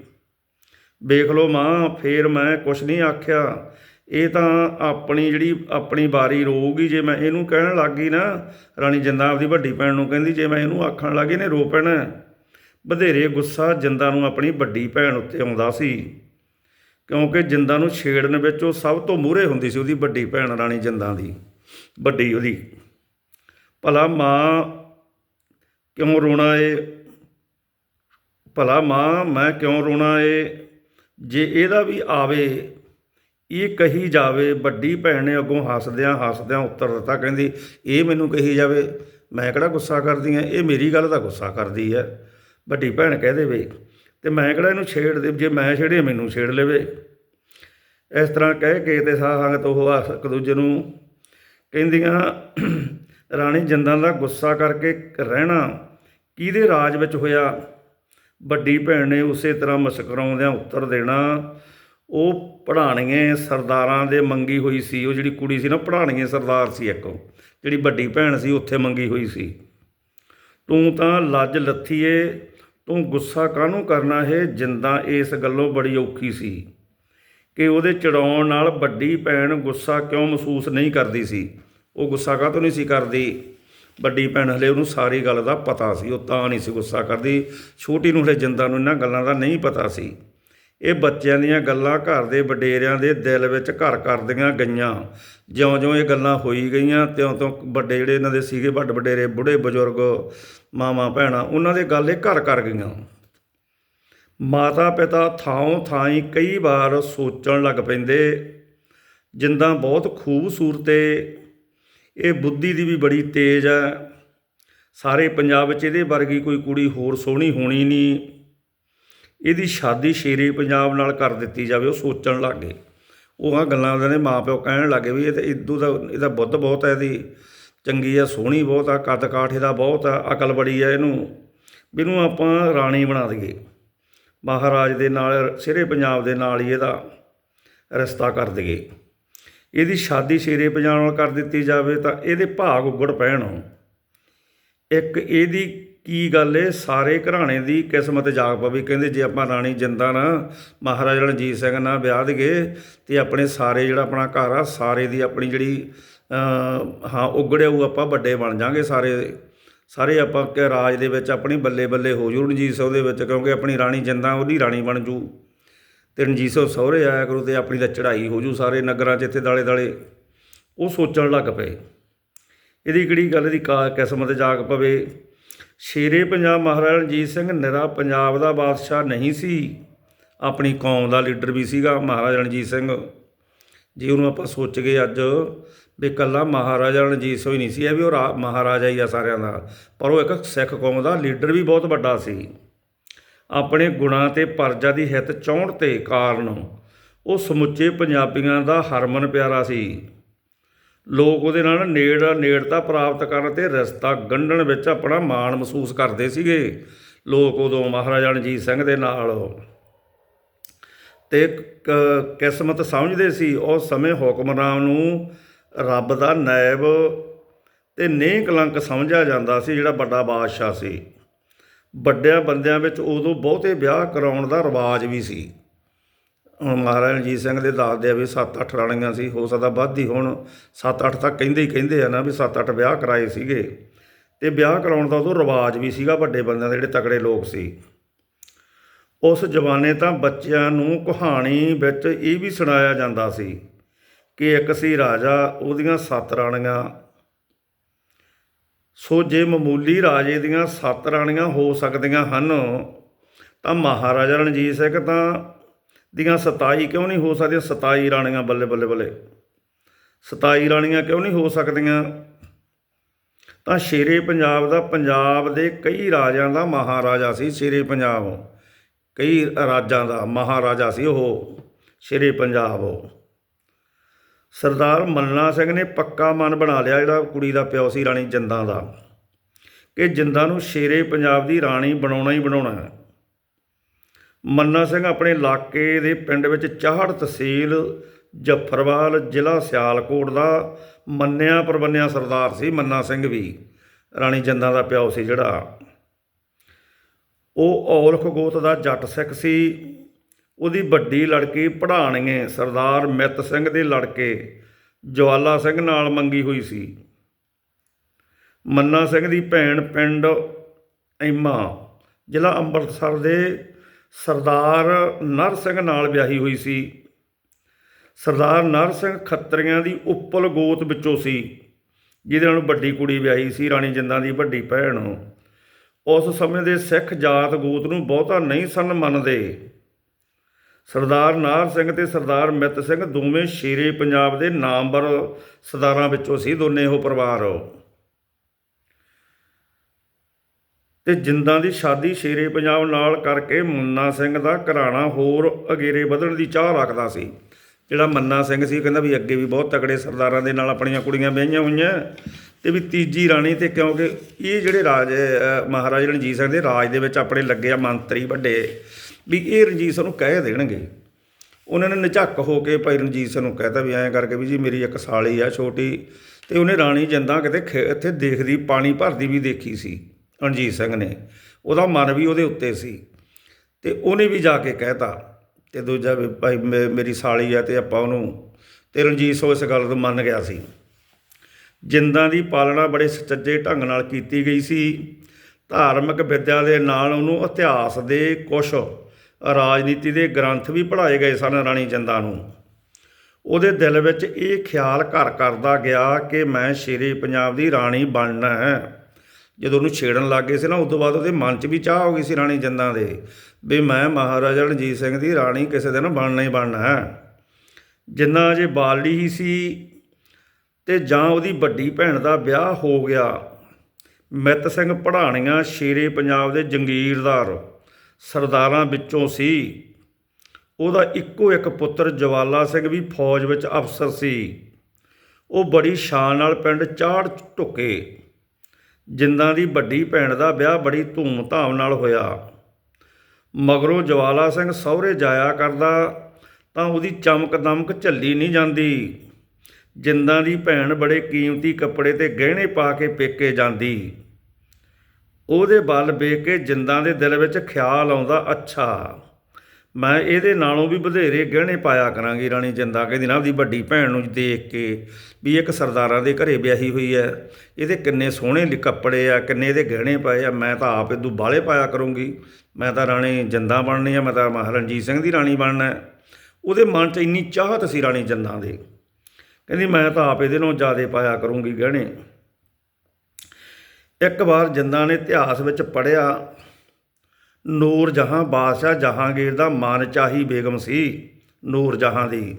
ਵੇਖ ਲਓ ਮਾਂ, ਫੇਰ ਮੈਂ ਕੁਛ ਨਹੀਂ ਆਖਿਆ। ਇਹ ਤਾਂ ਆਪਣੀ ਜਿਹੜੀ ਆਪਣੀ ਵਾਰੀ ਰੋਊਗੀ, ਜੇ ਮੈਂ ਇਹਨੂੰ ਕਹਿਣ ਲੱਗ ਗਈ ਨਾ, ਰਾਣੀ ਜਿੰਦਾ ਆਪਦੀ ਵੱਡੀ ਭੈਣ ਨੂੰ ਕਹਿੰਦੀ, ਜੇ ਮੈਂ ਇਹਨੂੰ ਆਖਣ ਲੱਗੀ ਨੇ ਰੋ ਪੈਣਾ। ਵਧੇਰੇ ਗੁੱਸਾ ਜਿੰਦਾ ਨੂੰ ਆਪਣੀ ਵੱਡੀ ਭੈਣ ਉੱਤੇ ਆਉਂਦਾ ਸੀ। ਕਿਉਂਕਿ ਜਿੰਦਾ ਨੂੰ ਛੇੜਨ ਵਿੱਚ ਉਹ ਸਭ ਤੋਂ ਮੂਹਰੇ ਹੁੰਦੀ ਸੀ, ਉਹਦੀ ਵੱਡੀ ਭੈਣ ਰਾਣੀ ਜਿੰਦਾ ਦੀ। ਵੱਡੀ ਉਹਦੀ। ਭਲਾ ਮਾਂ, ਕਿਉਂ ਰੋਣਾ ਏ? ਭਲਾ ਮਾਂ, ਮੈਂ ਕਿਉਂ ਰੋਣਾ ਏ? ਜੇ ਇਹਦਾ ਵੀ ਆਵੇ, ਇਹ ਕਹੀ ਜਾਵੇ, ਵੱਡੀ ਭੈਣ ਨੇ ਅੱਗੋਂ ਹੱਸਦਿਆਂ ਹੱਸਦਿਆਂ ਉੱਤਰ ਦਿੱਤਾ, ਕਹਿੰਦੀ, ਇਹ ਮੈਨੂੰ ਕਹੀ ਜਾਵੇ, ਮੈਂ ਕਿਹੜਾ ਗੁੱਸਾ ਕਰਦੀ ਆ? ਇਹ ਮੇਰੀ ਗੱਲ ਦਾ ਗੁੱਸਾ ਕਰਦੀ ਹੈ ਵੱਡੀ ਭੈਣ ਕਹਿ ਦੇਵੇ, ਤੇ ਮੈਂ ਕਿਹੜਾ ਇਹਨੂੰ ਛੇੜ ਦੇ, ਜੇ ਮੈਂ ਛੇੜੇ, ਮੈਨੂੰ ਛੇੜ ਲਵੇ। ਇਸ ਤਰ੍ਹਾਂ ਕਹਿ ਕੇ ਤੇ ਸਾਹ ਸੰਗਤ ਉਹ ਹੱਸ ਇੱਕ ਦੂਜੇ ਨੂੰ ਕਹਿੰਦੀਆਂ, ਰਾਣੀ, ਜਿੰਦਾਂ ਦਾ ਗੁੱਸਾ ਕਰਕੇ ਰਹਿਣਾ, ਕਿਹਦੇ ਰਾਜ ਵਿੱਚ ਹੋਇਆ? ਵੱਡੀ ਭੈਣ ਨੇ ਉਸੇ ਤਰ੍ਹਾਂ ਮਸਕਰਾਉਂਦਿਆਂ ਉੱਤਰ ਦੇਣਾ, ਉਹ ਪੜਾਣੀਏ ਸਰਦਾਰਾਂ ਦੇ ਮੰਗੀ ਹੋਈ ਸੀ। ਉਹ ਜਿਹੜੀ ਕੁੜੀ ਸੀ ਨਾ ਪੜਾਣੀਏ ਸਰਦਾਰ ਸੀ ਇੱਕ ਜਿਹੜੀ ਵੱਡੀ ਭੈਣ ਸੀ, ਉੱਥੇ ਮੰਗੀ ਹੋਈ ਸੀ। ਤੂੰ ਤਾਂ ਲੱਜ ਲੱਥੀਏ, ਤੂੰ ਗੁੱਸਾ ਕਾਹਨੂੰ ਕਰਨਾ ਹੈ? ਜਿੰਦਾ ਇਸ ਗੱਲੋਂ ਬੜੀ ਔਖੀ ਸੀ ਕਿ ਉਹਦੇ ਚੜਾਉਣ ਨਾਲ ਵੱਡੀ ਭੈਣ ਗੁੱਸਾ ਕਿਉਂ ਮਹਿਸੂਸ ਨਹੀਂ ਕਰਦੀ ਸੀ? ਉਹ ਗੁੱਸਾ ਕਾਹਤੋਂ ਨਹੀਂ ਸੀ ਕਰਦੀ? ਵੱਡੀ ਭੈਣ ਹਲੇ ਉਹਨੂੰ ਸਾਰੀ ਗੱਲ ਦਾ ਪਤਾ ਸੀ, ਉਹ ਤਾਂ ਨਹੀਂ ਸੀ ਗੁੱਸਾ ਕਰਦੀ। ਛੋਟੀ ਨੂੰ ਹਲੇ ਜਿੰਦਾ ਨੂੰ ਇਹਨਾਂ ਗੱਲਾਂ ਦਾ ਨਹੀਂ ਪਤਾ ਸੀ। ਇਹ ਬੱਚਿਆਂ ਦੀਆਂ ਗੱਲਾਂ ਘਰ ਦੇ ਵਡੇਰਿਆਂ ਦੇ ਦਿਲ ਵਿੱਚ ਘਰ ਕਰਦੀਆਂ ਗਈਆਂ। ਜਿਉਂ-ਜਿਉਂ ਇਹ ਗੱਲਾਂ ਹੋਈ ਗਈਆਂ, ਤਿਉਂ-ਤਿਉਂ ਵੱਡੇ ਜਿਹੜੇ ਇਹਨਾਂ ਦੇ ਸੀਗੇ, ਵੱਡ ਵਡੇਰੇ, ਬੁੱਢੇ ਬਜ਼ੁਰਗ ਮਾਮਾ ਭੈਣਾਂ, ਉਹਨਾਂ ਦੇ ਗੱਲ ਇਹ ਘਰ ਕਰ ਗਈਆਂ। ਮਾਤਾ ਪਿਤਾ ਥਾਂ ਥਾਈ ਕਈ ਵਾਰ ਸੋਚਣ ਲੱਗ ਪੈਂਦੇ, ਜਿੰਦਾਂ ਬਹੁਤ ਖੂਬਸੂਰਤ ਏ। ਇਹ ਬੁੱਧੀ ਦੀ ਵੀ ਬੜੀ ਤੇਜ਼ ਹੈ ਸਾਰੇ ਪੰਜਾਬ ਵਿੱਚ ਇਹਦੇ ਵਰਗੀ ਕੋਈ ਕੁੜੀ ਹੋਰ ਸੋਹਣੀ ਹੋਣੀ ਨਹੀਂ। ਇਹਦੀ ਸ਼ਾਦੀ ਸ਼ੇਰੇ ਪੰਜਾਬ ਨਾਲ ਕਰ ਦਿੱਤੀ ਜਾਵੇ, ਉਹ ਸੋਚਣ ਲੱਗੇ ਉਹ ਆ ਗੱਲਾਂ ਉਹਨਾਂ ਦੇ ਮਾਪਿਓ ਕਹਿਣ ਲੱਗੇ ਵੀ ਇਹ ਤੇ ਇਦੂ ਦਾ, ਇਹਦਾ ਬੁੱਧ ਬਹੁਤ ਹੈ ਇਹਦੀ ਚੰਗੀ ਆ, ਸੋਹਣੀ ਬਹੁਤ ਆ, ਕੱਦ ਕਾਠ ਇਹਦਾ ਬਹੁਤ ਆ, ਅਕਲ ਬੜੀ ਆ ਇਹਨੂੰ। ਵੀ ਇਹਨੂੰ ਆਪਾਂ ਰਾਣੀ ਬਣਾ ਦਈਏ। ਮਹਾਰਾਜ ਦੇ ਨਾਲ, ਸਿਰੇ ਪੰਜਾਬ ਦੇ ਨਾਲ ਹੀ ਇਹਦਾ ਰਸਤਾ ਕਰ ਦਈਏ। ਇਹਦੀ ਸ਼ਾਦੀ ਸ਼ੇਰੇ ਪੰਜਾਬ ਨਾਲ ਕਰ ਦਿੱਤੀ ਜਾਵੇ ਤਾਂ ਇਹਦੇ ਭਾਗ ਉਗੜ ਪੈਣ ਇੱਕ ਇਹਦੀ ਕੀ ਗੱਲ ਏ, ਸਾਰੇ ਘਰਾਣੇ ਦੀ ਕਿਸਮਤ ਜਾਗ ਪਵੇ। ਕਹਿੰਦੇ ਜੇ ਆਪਾਂ ਰਾਣੀ ਜਿੰਦਾ ਨਾ, ਮਹਾਰਾਜਾ ਰਣਜੀਤ ਸਿੰਘ ਨਾਲ ਵਿਆਹ ਗਏ ਤੇ ਆਪਣੇ ਸਾਰੇ ਜਿਹੜਾ ਆਪਣਾ ਘਰ ਆ, ਸਾਰੇ ਦੀ ਆਪਣੀ ਜਿਹੜੀ ਹਾਂ, ਉਗੜਿਆ ਉਹ ਆਪਾਂ ਵੱਡੇ ਬਣ ਜਾਾਂਗੇ ਸਾਰੇ। ਸਾਰੇ ਆਪਾਂ ਕਿ ਰਾਜ ਦੇ ਵਿੱਚ ਆਪਣੀ ਬੱਲੇ ਬੱਲੇ ਹੋ ਜੂ ਰਣਜੀਤ ਸਿੰਘ ਦੇ ਵਿੱਚ, ਕਿਉਂਕਿ ਆਪਣੀ ਰਾਣੀ ਜਿੰਦਾ ਉਹਦੀ ਰਾਣੀ ਬਣ ਜੂ। ਤੇ ਰਣਜੀਤ ਸਿੰਘ ਸਹੁਰੇ ਆਇਆ ਕਰੋ ਤੇ ਆਪਣੀ ਤਾਂ ਚੜ੍ਹਾਈ ਹੋ ਜੂ ਸਾਰੇ ਨਗਰਾਂ 'ਚ ਇੱਥੇ ਦਾਲੇ ਦਾਲੇ। ਉਹ ਸੋਚਣ ਲੱਗ ਪਏ। ਇਹਦੀ ਕਿਹੜੀ ਗੱਲ ਦੀ ਕਾ, ਕਿਸਮਤ ਜਾਗ ਪਵੇ। ਸ਼ੇਰੇ ਪੰਜਾਬ ਮਹਾਰਾਜਾ ਰਣਜੀਤ ਸਿੰਘ ਨਿਰਾ ਪੰਜਾਬ ਦਾ ਬਾਦਸ਼ਾਹ ਨਹੀਂ ਸੀ। ਆਪਣੀ ਕੌਮ ਦਾ ਲੀਡਰ ਵੀ ਸੀਗਾ ਮਹਾਰਾਜਾ ਰਣਜੀਤ ਸਿੰਘ। ਜੇ ਉਹਨੂੰ ਆਪਾਂ ਸੋਚ ਗਏ ਅੱਜ ਵੀ ਇਕੱਲਾ ਮਹਾਰਾਜਾ ਰਣਜੀਤ ਸਿੰਘ ਹੀ ਨਹੀਂ ਸੀ, ਇਹ ਵੀ ਉਹ ਰਾ- ਮਹਾਰਾਜਾ ਹੀ ਆ ਸਾਰਿਆਂ ਦਾ। ਪਰ ਉਹ ਇੱਕ ਸਿੱਖ ਕੌਮ ਦਾ ਲੀਡਰ ਵੀ ਬਹੁਤ ਵੱਡਾ ਸੀ। ਆਪਣੇ ਗੁਣਾਂ ਤੇ ਪਰਜਾ ਦੀ ਹਿੱਤ ਚਾਹੁਣ ਤੇ ਕਾਰਨ। ਉਹ ਸਮੁੱਚੇ ਪੰਜਾਬੀਆਂ ਦਾ ਹਰਮਨ ਪਿਆਰਾ ਸੀ। ਲੋਕ ਉਹਦੇ ਨਾਲ ਨੇੜ ਨੇੜਤਾ ਪ੍ਰਾਪਤ ਕਰਨ ਤੇ ਰਸਤਾ ਗੰਢਣ ਵਿੱਚ ਆਪਣਾ ਮਾਣ ਮਹਿਸੂਸ ਕਰਦੇ ਸੀਗੇ। ਲੋਕ ਉਦੋਂ ਮਹਾਰਾਜਾ ਰਣਜੀਤ ਸਿੰਘ ਦੇ ਨਾਲ ਤੇ ਕ- ਕਿਸਮਤ ਸਮਝਦੇ ਸੀ। ਉਸ ਸਮੇਂ ਹੁਕਮਰਾਨ ਨੂੰ ਰੱਬ ਦਾ ਨਾਇਬ ਤੇ ਨੇਕ ਕਲੰਕ ਸਮਝਿਆ ਜਾਂਦਾ ਸੀ, ਜਿਹੜਾ ਵੱਡਾ ਬਾਦਸ਼ਾਹ ਸੀ। ਵੱਡਿਆਂ ਬੰਦਿਆਂ ਵਿੱਚ ਉਦੋਂ ਬਹੁਤੇ ਵਿਆਹ ਕਰਾਉਣ ਦਾ ਰਿਵਾਜ ਵੀ ਸੀ। ਹੁਣ ਮਹਾਰਾਜਾ ਰਣਜੀਤ ਸਿੰਘ ਦੇ ਦੱਸਦੇ ਆ ਵੀ 7-8 ਰਾਣੀਆਂ ਸੀ, ਹੋ ਸਕਦਾ ਵੱਧ ਹੀ ਹੁਣ। 7-8 ਤਾਂ ਕਹਿੰਦੇ ਹੀ ਕਹਿੰਦੇ ਆ ਨਾ ਵੀ 7-8 ਵਿਆਹ ਕਰਾਏ ਸੀਗੇ। ਤੇ ਵਿਆਹ ਕਰਾਉਣ ਦਾ ਉਦੋਂ ਰਿਵਾਜ ਵੀ ਸੀਗਾ ਵੱਡੇ ਬੰਦਿਆਂ ਦੇ ਜਿਹੜੇ ਤਕੜੇ ਲੋਕ ਸੀ। ਉਸ ਜਮਾਨੇ ਤਾਂ ਬੱਚਿਆਂ ਨੂੰ ਕਹਾਣੀ ਵਿੱਚ ਇਹ ਵੀ ਸੁਣਾਇਆ ਜਾਂਦਾ ਸੀ ਕਿ ਇੱਕ ਸੀ ਰਾਜਾ, ਉਹਦੀਆਂ ਸੱਤ ਰਾਣੀਆਂ ਸੋ ਜੇ ਮਾਮੂਲੀ ਰਾਜੇ ਦੀਆਂ ਸੱਤ ਰਾਣੀਆਂ ਹੋ ਸਕਦੀਆਂ ਹਨ, ਤਾਂ ਮਹਾਰਾਜਾ ਰਣਜੀਤ ਸਿੰਘ ਤਾਂ ਦੀਆਂ 27 ਕਿਉਂ ਨਹੀਂ ਹੋ ਸਕਦੀਆਂ? 27 ਰਾਣੀਆਂ ਬੱਲੇ ਬੱਲੇ ਬੱਲੇ। 27 ਰਾਣੀਆਂ ਕਿਉਂ ਨਹੀਂ ਹੋ ਸਕਦੀਆਂ? ਤਾਂ ਸ਼ੇਰੇ ਪੰਜਾਬ ਦਾ ਪੰਜਾਬ ਦੇ ਕਈ ਰਾਜਿਆਂ ਦਾ ਮਹਾਰਾਜਾ ਸੀ, ਸ਼ੇਰੇ ਪੰਜਾਬ। ਕਈ ਰਾਜਾਂ ਦਾ ਮਹਾਰਾਜਾ ਸੀ ਉਹ, ਸ਼ੇਰੇ ਪੰਜਾਬ। ਸਰਦਾਰ ਮੱਲਾ ਸਿੰਘ ਨੇ ਪੱਕਾ ਮਨ ਬਣਾ ਲਿਆ ਜਿਹੜਾ ਕੁੜੀ ਦਾ ਪਿਓ ਸੀ, ਰਾਣੀ ਜਿੰਦਾਂ ਦਾ, ਕਿ ਜਿੰਦਾਂ ਨੂੰ ਸ਼ੇਰੇ ਪੰਜਾਬ ਦੀ ਰਾਣੀ ਬਣਾਉਣਾ ਹੀ ਬਣਾਉਣਾ ਹੈ। ਮੰਨਾ ਸਿੰਘ ਆਪਣੇ ਇਲਾਕੇ ਦੇ ਪਿੰਡ ਵਿੱਚ ਚਾਹੜ ਤਹਿਸੀਲ ਜਫਰਵਾਲ ਜ਼ਿਲ੍ਹਾ ਸਿਆਲਕੋਟ ਦਾ ਮੰਨਿਆ ਪ੍ਰਬੰਨਿਆ ਸਰਦਾਰ ਸੀ ਮੰਨਾ ਸਿੰਘ ਵੀ, ਰਾਣੀ ਜਿੰਦਾਂ ਦਾ ਪਿਓ ਸੀ ਜਿਹੜਾ। ਉਹ ਔਲਖ ਗੋਤ ਦਾ ਜੱਟ ਸਿੱਖ ਸੀ ਉਹਦੀ ਵੱਡੀ ਲੜਕੀ ਪੜਾਣੀਏ ਸਰਦਾਰ ਮਿੱਤ ਸਿੰਘ ਦੇ ਲੜਕੇ ਜਵਾਲਾ ਸਿੰਘ ਨਾਲ ਮੰਗੀ ਹੋਈ ਸੀ। ਮੰਨਾ ਸਿੰਘ ਦੀ ਭੈਣ ਪਿੰਡ ਐਮਾ ਜ਼ਿਲ੍ਹਾ ਅੰਮ੍ਰਿਤਸਰ ਦੇ ਸਰਦਾਰ ਨਰ ਸਿੰਘ ਨਾਲ ਵਿਆਹੀ ਹੋਈ ਸੀ। ਸਰਦਾਰ ਨਰ ਸਿੰਘ ਖੱਤਰੀਆਂ ਦੀ ਉੱਪਲ ਗੋਤ ਵਿੱਚੋਂ ਸੀ, ਜਿਹਦੇ ਨਾਲ ਵੱਡੀ ਕੁੜੀ ਵਿਆਹੀ ਸੀ, ਰਾਣੀ ਜਿੰਦਾਂ ਦੀ ਵੱਡੀ ਭੈਣ। ਉਸ ਸਮੇਂ ਦੇ ਸਿੱਖ ਜਾਤ ਗੋਤ ਨੂੰ ਬਹੁਤਾ ਨਹੀਂ ਸਨ ਮੰਨਦੇ। ਸਰਦਾਰ ਨਾਰ ਸਿੰਘ ਤੇ ਸਰਦਾਰ ਮਿੱਤ ਸਿੰਘ ਦੋਵੇਂ ਸ਼ੇਰੇ ਪੰਜਾਬ ਦੇ ਨਾਮਵਰ ਸਰਦਾਰਾਂ ਵਿੱਚੋਂ ਸੀ, ਦੋਨੇ ਉਹ ਪਰਿਵਾਰ। ਤੇ ਜਿੰਦਾਂ ਦੀ ਸ਼ਾਦੀ ਸ਼ੇਰੇ ਪੰਜਾਬ ਨਾਲ ਕਰਕੇ ਮੁੰਨਾ ਸਿੰਘ ਦਾ ਘਰਾਣਾ ਹੋਰ ਅਗੇਰੇ ਵਧਣ ਦੀ ਚਾਹ ਰੱਖਦਾ ਸੀ। ਜਿਹੜਾ ਮੰਨਾ ਸਿੰਘ ਸੀ, ਉਹ ਕਹਿੰਦਾ ਵੀ ਅੱਗੇ ਵੀ ਬਹੁਤ ਤਕੜੇ ਸਰਦਾਰਾਂ ਦੇ ਨਾਲ ਆਪਣੀਆਂ ਕੁੜੀਆਂ ਵਿਆਹੀਆਂ ਹੋਈਆਂ। ਤੇ ਵੀ ਤੀਜੀ ਰਾਣੀ ਤੇ ਕਿਉਂਕਿ ਇਹ ਜਿਹੜੇ ਰਾਜ ਮਹਾਰਾਜਾ ਰਣਜੀਤ ਸਿੰਘ ਦੇ ਰਾਜ ਦੇ ਵਿੱਚ ਆਪਣੇ ਲੱਗੇ ਆ ਮੰਤਰੀ ਵੱਡੇ। ਵੀ ਇਹ ਰਣਜੀਤ ਸਿੰਘ ਨੂੰ ਕਹਿ ਦੇਣਗੇ। ਉਹਨਾਂ ਨੇ ਨਿਝੱਕ ਹੋ ਕੇ ਭਾਈ ਰਣਜੀਤ ਸਿੰਘ ਨੂੰ ਕਹਿਤਾ ਵੀ ਐਂ ਕਰਕੇ ਵੀ ਜੀ ਮੇਰੀ ਇੱਕ ਸਾਲੀ ਆ ਛੋਟੀ ਤੇ ਉਹਨੇ ਰਾਣੀ ਜਿੰਦਾ ਕਿਤੇ ਖੇ- ਇੱਥੇ ਦੇਖਦੀ, ਪਾਣੀ ਭਰਦੀ ਵੀ ਦੇਖੀ ਸੀ ਰਣਜੀਤ ਸਿੰਘ ਨੇ। ਉਹਦਾ ਮਨ ਵੀ ਉਹਦੇ ਉੱਤੇ ਸੀ। ਤੇ ਉਹਨੇ ਵੀ ਜਾ ਕੇ ਕਹਿਤਾ ਤੇ ਦੂਜਾ ਵੀ ਭਾਈ ਮੇ- ਮੇਰੀ ਸਾਲੀ ਆ ਤੇ ਆਪਾਂ ਉਹਨੂੰ, ਤੇ ਰਣਜੀਤ ਸੋ ਇਸ ਗੱਲ ਤੋਂ ਮੰਨ ਗਿਆ ਸੀ। ਜਿੰਦਾਂ ਦੀ ਪਾਲਣਾ ਬੜੇ ਸੁਚੱਜੇ ਢੰਗ ਨਾਲ ਕੀਤੀ ਗਈ ਸੀ। ਧਾਰਮਿਕ ਵਿਦਿਆ ਦੇ ਨਾਲ ਉਹਨੂੰ ਇਤਿਹਾਸ ਦੇ ਕੁਝ ਰਾਜਨੀਤੀ ਦੇ ਗ੍ਰੰਥ ਵੀ ਪੜ੍ਹਾਏ ਗਏ ਸਨ ਰਾਣੀ ਜਿੰਦਾਂ ਨੂੰ। ਉਹਦੇ ਦਿਲ ਵਿੱਚ ਇਹ ਖਿਆਲ ਘਰ ਕਰਦਾ ਗਿਆ ਕਿ ਮੈਂ ਸ਼ੇਰੇ ਪੰਜਾਬ ਦੀ ਰਾਣੀ ਬਣਨਾ ਹੈ। ਜਦੋਂ ਉਹਨੂੰ ਛੇੜਨ ਲੱਗ ਗਏ ਸੀ ਨਾ ਉਸ ਤੋਂ ਬਾਅਦ ਉਹਦੇ ਮਨ 'ਚ ਵੀ ਚਾਹ ਹੋ ਗਈ ਸੀ ਰਾਣੀ ਜਿੰਦਾਂ ਦੇ ਵੀ ਮੈਂ ਮਹਾਰਾਜਾ ਰਣਜੀਤ ਸਿੰਘ ਦੀ ਰਾਣੀ ਕਿਸੇ ਦਿਨ ਬਣਨਾ ਹੀ ਬਣਨਾ ਹੈ। ਜਿੰਨਾ ਅਜੇ ਬਾਲੜੀ ਹੀ ਸੀ ਤੇ ਜਾਂ ਉਹਦੀ ਵੱਡੀ ਭੈਣ ਦਾ ਵਿਆਹ ਹੋ ਗਿਆ, ਮਿੱਤ ਸਿੰਘ ਪੜਾਣੀਆਂ ਸ਼ੇਰੇ ਪੰਜਾਬ ਦੇ ਜੰਗੀਰਦਾਰ ਸਰਦਾਰਾਂ ਵਿੱਚੋਂ ਸੀ। ਉਹਦਾ ਇੱਕੋ ਇੱਕ ਪੁੱਤਰ ਜਵਾਲਾ ਸਿੰਘ ਵੀ ਫੌਜ ਵਿੱਚ ਅਫਸਰ ਸੀ। ਉਹ ਬੜੀ ਸ਼ਾਨ ਨਾਲ ਪਿੰਡ ਚਾੜ ਢੁੱਕੇ। ਜਿੰਦਾਂ ਦੀ ਵੱਡੀ ਭੈਣ ਦਾ ਵਿਆਹ ਬੜੀ ਧੂਮ-ਧਾਮ ਨਾਲ ਹੋਇਆ। ਮਗਰੋਂ ਜਵਾਲਾ ਸਿੰਘ ਸਹੁਰੇ ਜਾਇਆ ਕਰਦਾ, ਤਾਂ ਉਹਦੀ ਚਮਕ ਦਮਕ ਝੱਲੀ ਨਹੀਂ ਜਾਂਦੀ। ਜਿੰਦਾਂ ਦੀ ਭੈਣ ਬੜੇ ਕੀਮਤੀ ਕੱਪੜੇ ਤੇ ਗਹਿਣੇ ਪਾ ਕੇ ਪੇਕੇ ਜਾਂਦੀ। ਉਹਦੇ ਬਲ ਵੇਖ ਕੇ ਜਿੰਦਾਂ ਦੇ ਦਿਲ ਵਿੱਚ ਖਿਆਲ ਆਉਂਦਾ, ਅੱਛਾ, ਮੈਂ ਇਹਦੇ ਨਾਲੋਂ ਵੀ ਵਧੇਰੇ ਗਹਿਣੇ ਪਾਇਆ ਕਰਾਂਗੀ ਰਾਣੀ ਜਿੰਦਾ। ਕਹਿੰਦੀ ਨਾ, ਉਹਦੀ ਵੱਡੀ ਭੈਣ ਨੂੰ ਦੇਖ ਕੇ ਵੀ ਇੱਕ ਸਰਦਾਰਾਂ ਦੇ ਘਰੇ ਵਿਆਹੀ ਹੋਈ ਹੈ। ਇਹਦੇ ਕਿੰਨੇ ਸੋਹਣੇ ਕੱਪੜੇ ਆ, ਕਿੰਨੇ ਇਹਦੇ ਗਹਿਣੇ ਪਏ ਆ, ਮੈਂ ਤਾਂ ਆਪ ਇਦੋਂ ਬਾਲੇ ਪਾਇਆ ਕਰੂੰਗੀ। ਮੈਂ ਤਾਂ ਰਾਣੀ ਜਿੰਦਾ ਬਣਨੀ ਆ, ਮੈਂ ਤਾਂ ਮਹਾਰਣਜੀਤ ਸਿੰਘ ਦੀ ਰਾਣੀ ਬਣਨਾ ਉਹਦੇ ਮਨ 'ਚ ਇੰਨੀ ਚਾਹਤ ਸੀ ਰਾਣੀ ਜਿੰਦਾ ਦੇ। ਕਹਿੰਦੀ ਮੈਂ ਤਾਂ ਆਪ ਇਹਦੇ ਨਾਲੋਂ ਜ਼ਿਆਦਾ ਪਾਇਆ ਕਰੂੰਗੀ ਗਹਿਣੇ। ਇੱਕ ਵਾਰ ਜਿੰਦਾ ਨੇ ਇਤਿਹਾਸ ਵਿੱਚ ਪੜ੍ਹਿਆ, ਨੂਰ ਜਹਾਂ ਬਾਦਸ਼ਾਹ ਜਹਾਂਗੀਰ ਦਾ ਮਨ ਚਾਹੀ ਬੇਗਮ ਸੀ, ਨੂਰ ਜਹਾਂ ਦੀ।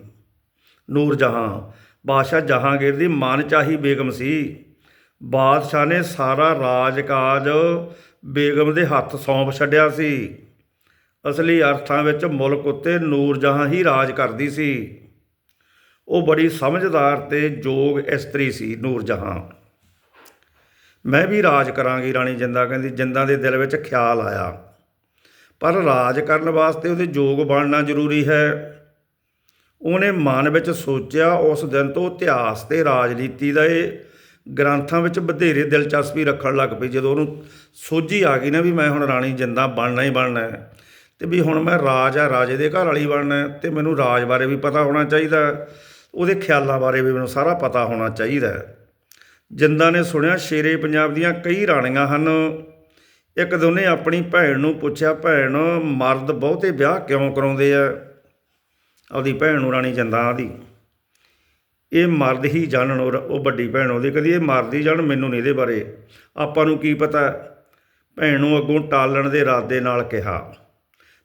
ਨੂਰ ਜਹਾਂ ਬਾਦਸ਼ਾਹ ਜਹਾਂਗੀਰ ਦੀ ਮਨ ਚਾਹੀ ਬੇਗਮ ਸੀ। ਬਾਦਸ਼ਾਹ ਨੇ ਸਾਰਾ ਰਾਜਕਾਜ ਬੇਗਮ ਦੇ ਹੱਥ ਸੌਂਪ ਛੱਡਿਆ ਸੀ। ਅਸਲੀ ਅਰਥਾਂ ਵਿੱਚ ਮੁਲਕ ਉੱਤੇ ਨੂਰ ਜਹਾਂ ਹੀ ਰਾਜ ਕਰਦੀ ਸੀ। ਉਹ ਬੜੀ ਸਮਝਦਾਰ ਤੇ ਯੋਗ ਇਸਤਰੀ ਸੀ ਨੂਰ ਜਹਾਂ। ਮੈਂ ਵੀ ਰਾਜ ਕਰਾਂਗੀ, ਰਾਣੀ ਜਿੰਦਾ ਕਹਿੰਦੀ, ਜਿੰਦਾ ਦੇ ਦਿਲ ਵਿੱਚ ਖਿਆਲ ਆਇਆ। ਪਰ ਰਾਜ ਕਰਨ ਵਾਸਤੇ ਉਹਦੇ ਯੋਗ ਬਣਨਾ ਜ਼ਰੂਰੀ ਹੈ। ਉਹਨੇ ਮਨ ਵਿੱਚ ਸੋਚਿਆ, ਉਸ ਦਿਨ ਤੋਂ ਇਤਿਹਾਸ ਤੇ ਰਾਜਨੀਤੀ ਦਾ ਇਹ ਗ੍ਰੰਥਾਂ ਵਿੱਚ ਵਧੇਰੇ ਦਿਲਚਸਪੀ ਰੱਖਣ ਲੱਗ ਪਈ। ਜਦੋਂ ਉਹਨੂੰ ਸੋਝੀ ਆ ਗਈ ਨਾ ਵੀ ਮੈਂ ਹੁਣ ਰਾਣੀ ਜਿੰਦਾ ਬਣਨਾ ਹੀ ਬਣਨਾ ਹੈ, ਤੇ ਵੀ ਹੁਣ ਮੈਂ ਰਾਜ ਆ, ਰਾਜੇ ਦੇ ਘਰ ਵਾਲੀ ਬਣਨਾ ਹੈ, ਤੇ ਮੈਨੂੰ ਰਾਜ ਬਾਰੇ ਵੀ ਪਤਾ ਹੋਣਾ ਚਾਹੀਦਾ ਉਹਦੇ ਖਿਆਲਾਂ ਬਾਰੇ ਵੀ ਮੈਨੂੰ ਸਾਰਾ ਪਤਾ ਹੋਣਾ ਚਾਹੀਦਾ ਜਿੰਦਾ ਨੇ ਸੁਣਿਆ, ਸ਼ੇਰੇ ਪੰਜਾਬ ਦੀਆਂ ਕਈ ਰਾਣੀਆਂ ਹਨ। ਇੱਕ ਦੋਨੇ ਆਪਣੀ ਭੈਣ ਨੂੰ ਪੁੱਛਿਆ, ਭੈਣ, ਮਰਦ ਬਹੁਤੇ ਵਿਆਹ ਕਿਉਂ ਕਰਾਉਂਦੇ ਆ? ਆਪਦੀ ਭੈਣ ਨੂੰ, ਰਾਣੀ ਜਿੰਦਾ ਆਦੀ ਇਹ ਮਰਦ ਹੀ ਜਾਣਨ ਔਰ ਉਹ ਵੱਡੀ ਭੈਣ ਉਹਦੀ। ਕਦੀ ਇਹ ਮਰਦ ਹੀ ਜਾਣ ਮੈਨੂੰ ਨਹੀਂ ਇਹਦੇ ਬਾਰੇ। ਆਪਾਂ ਨੂੰ ਕੀ ਪਤਾ? ਭੈਣ ਨੂੰ ਅੱਗੋਂ ਟਾਲਣ ਦੇ ਇਰਾਦੇ ਨਾਲ ਕਿਹਾ,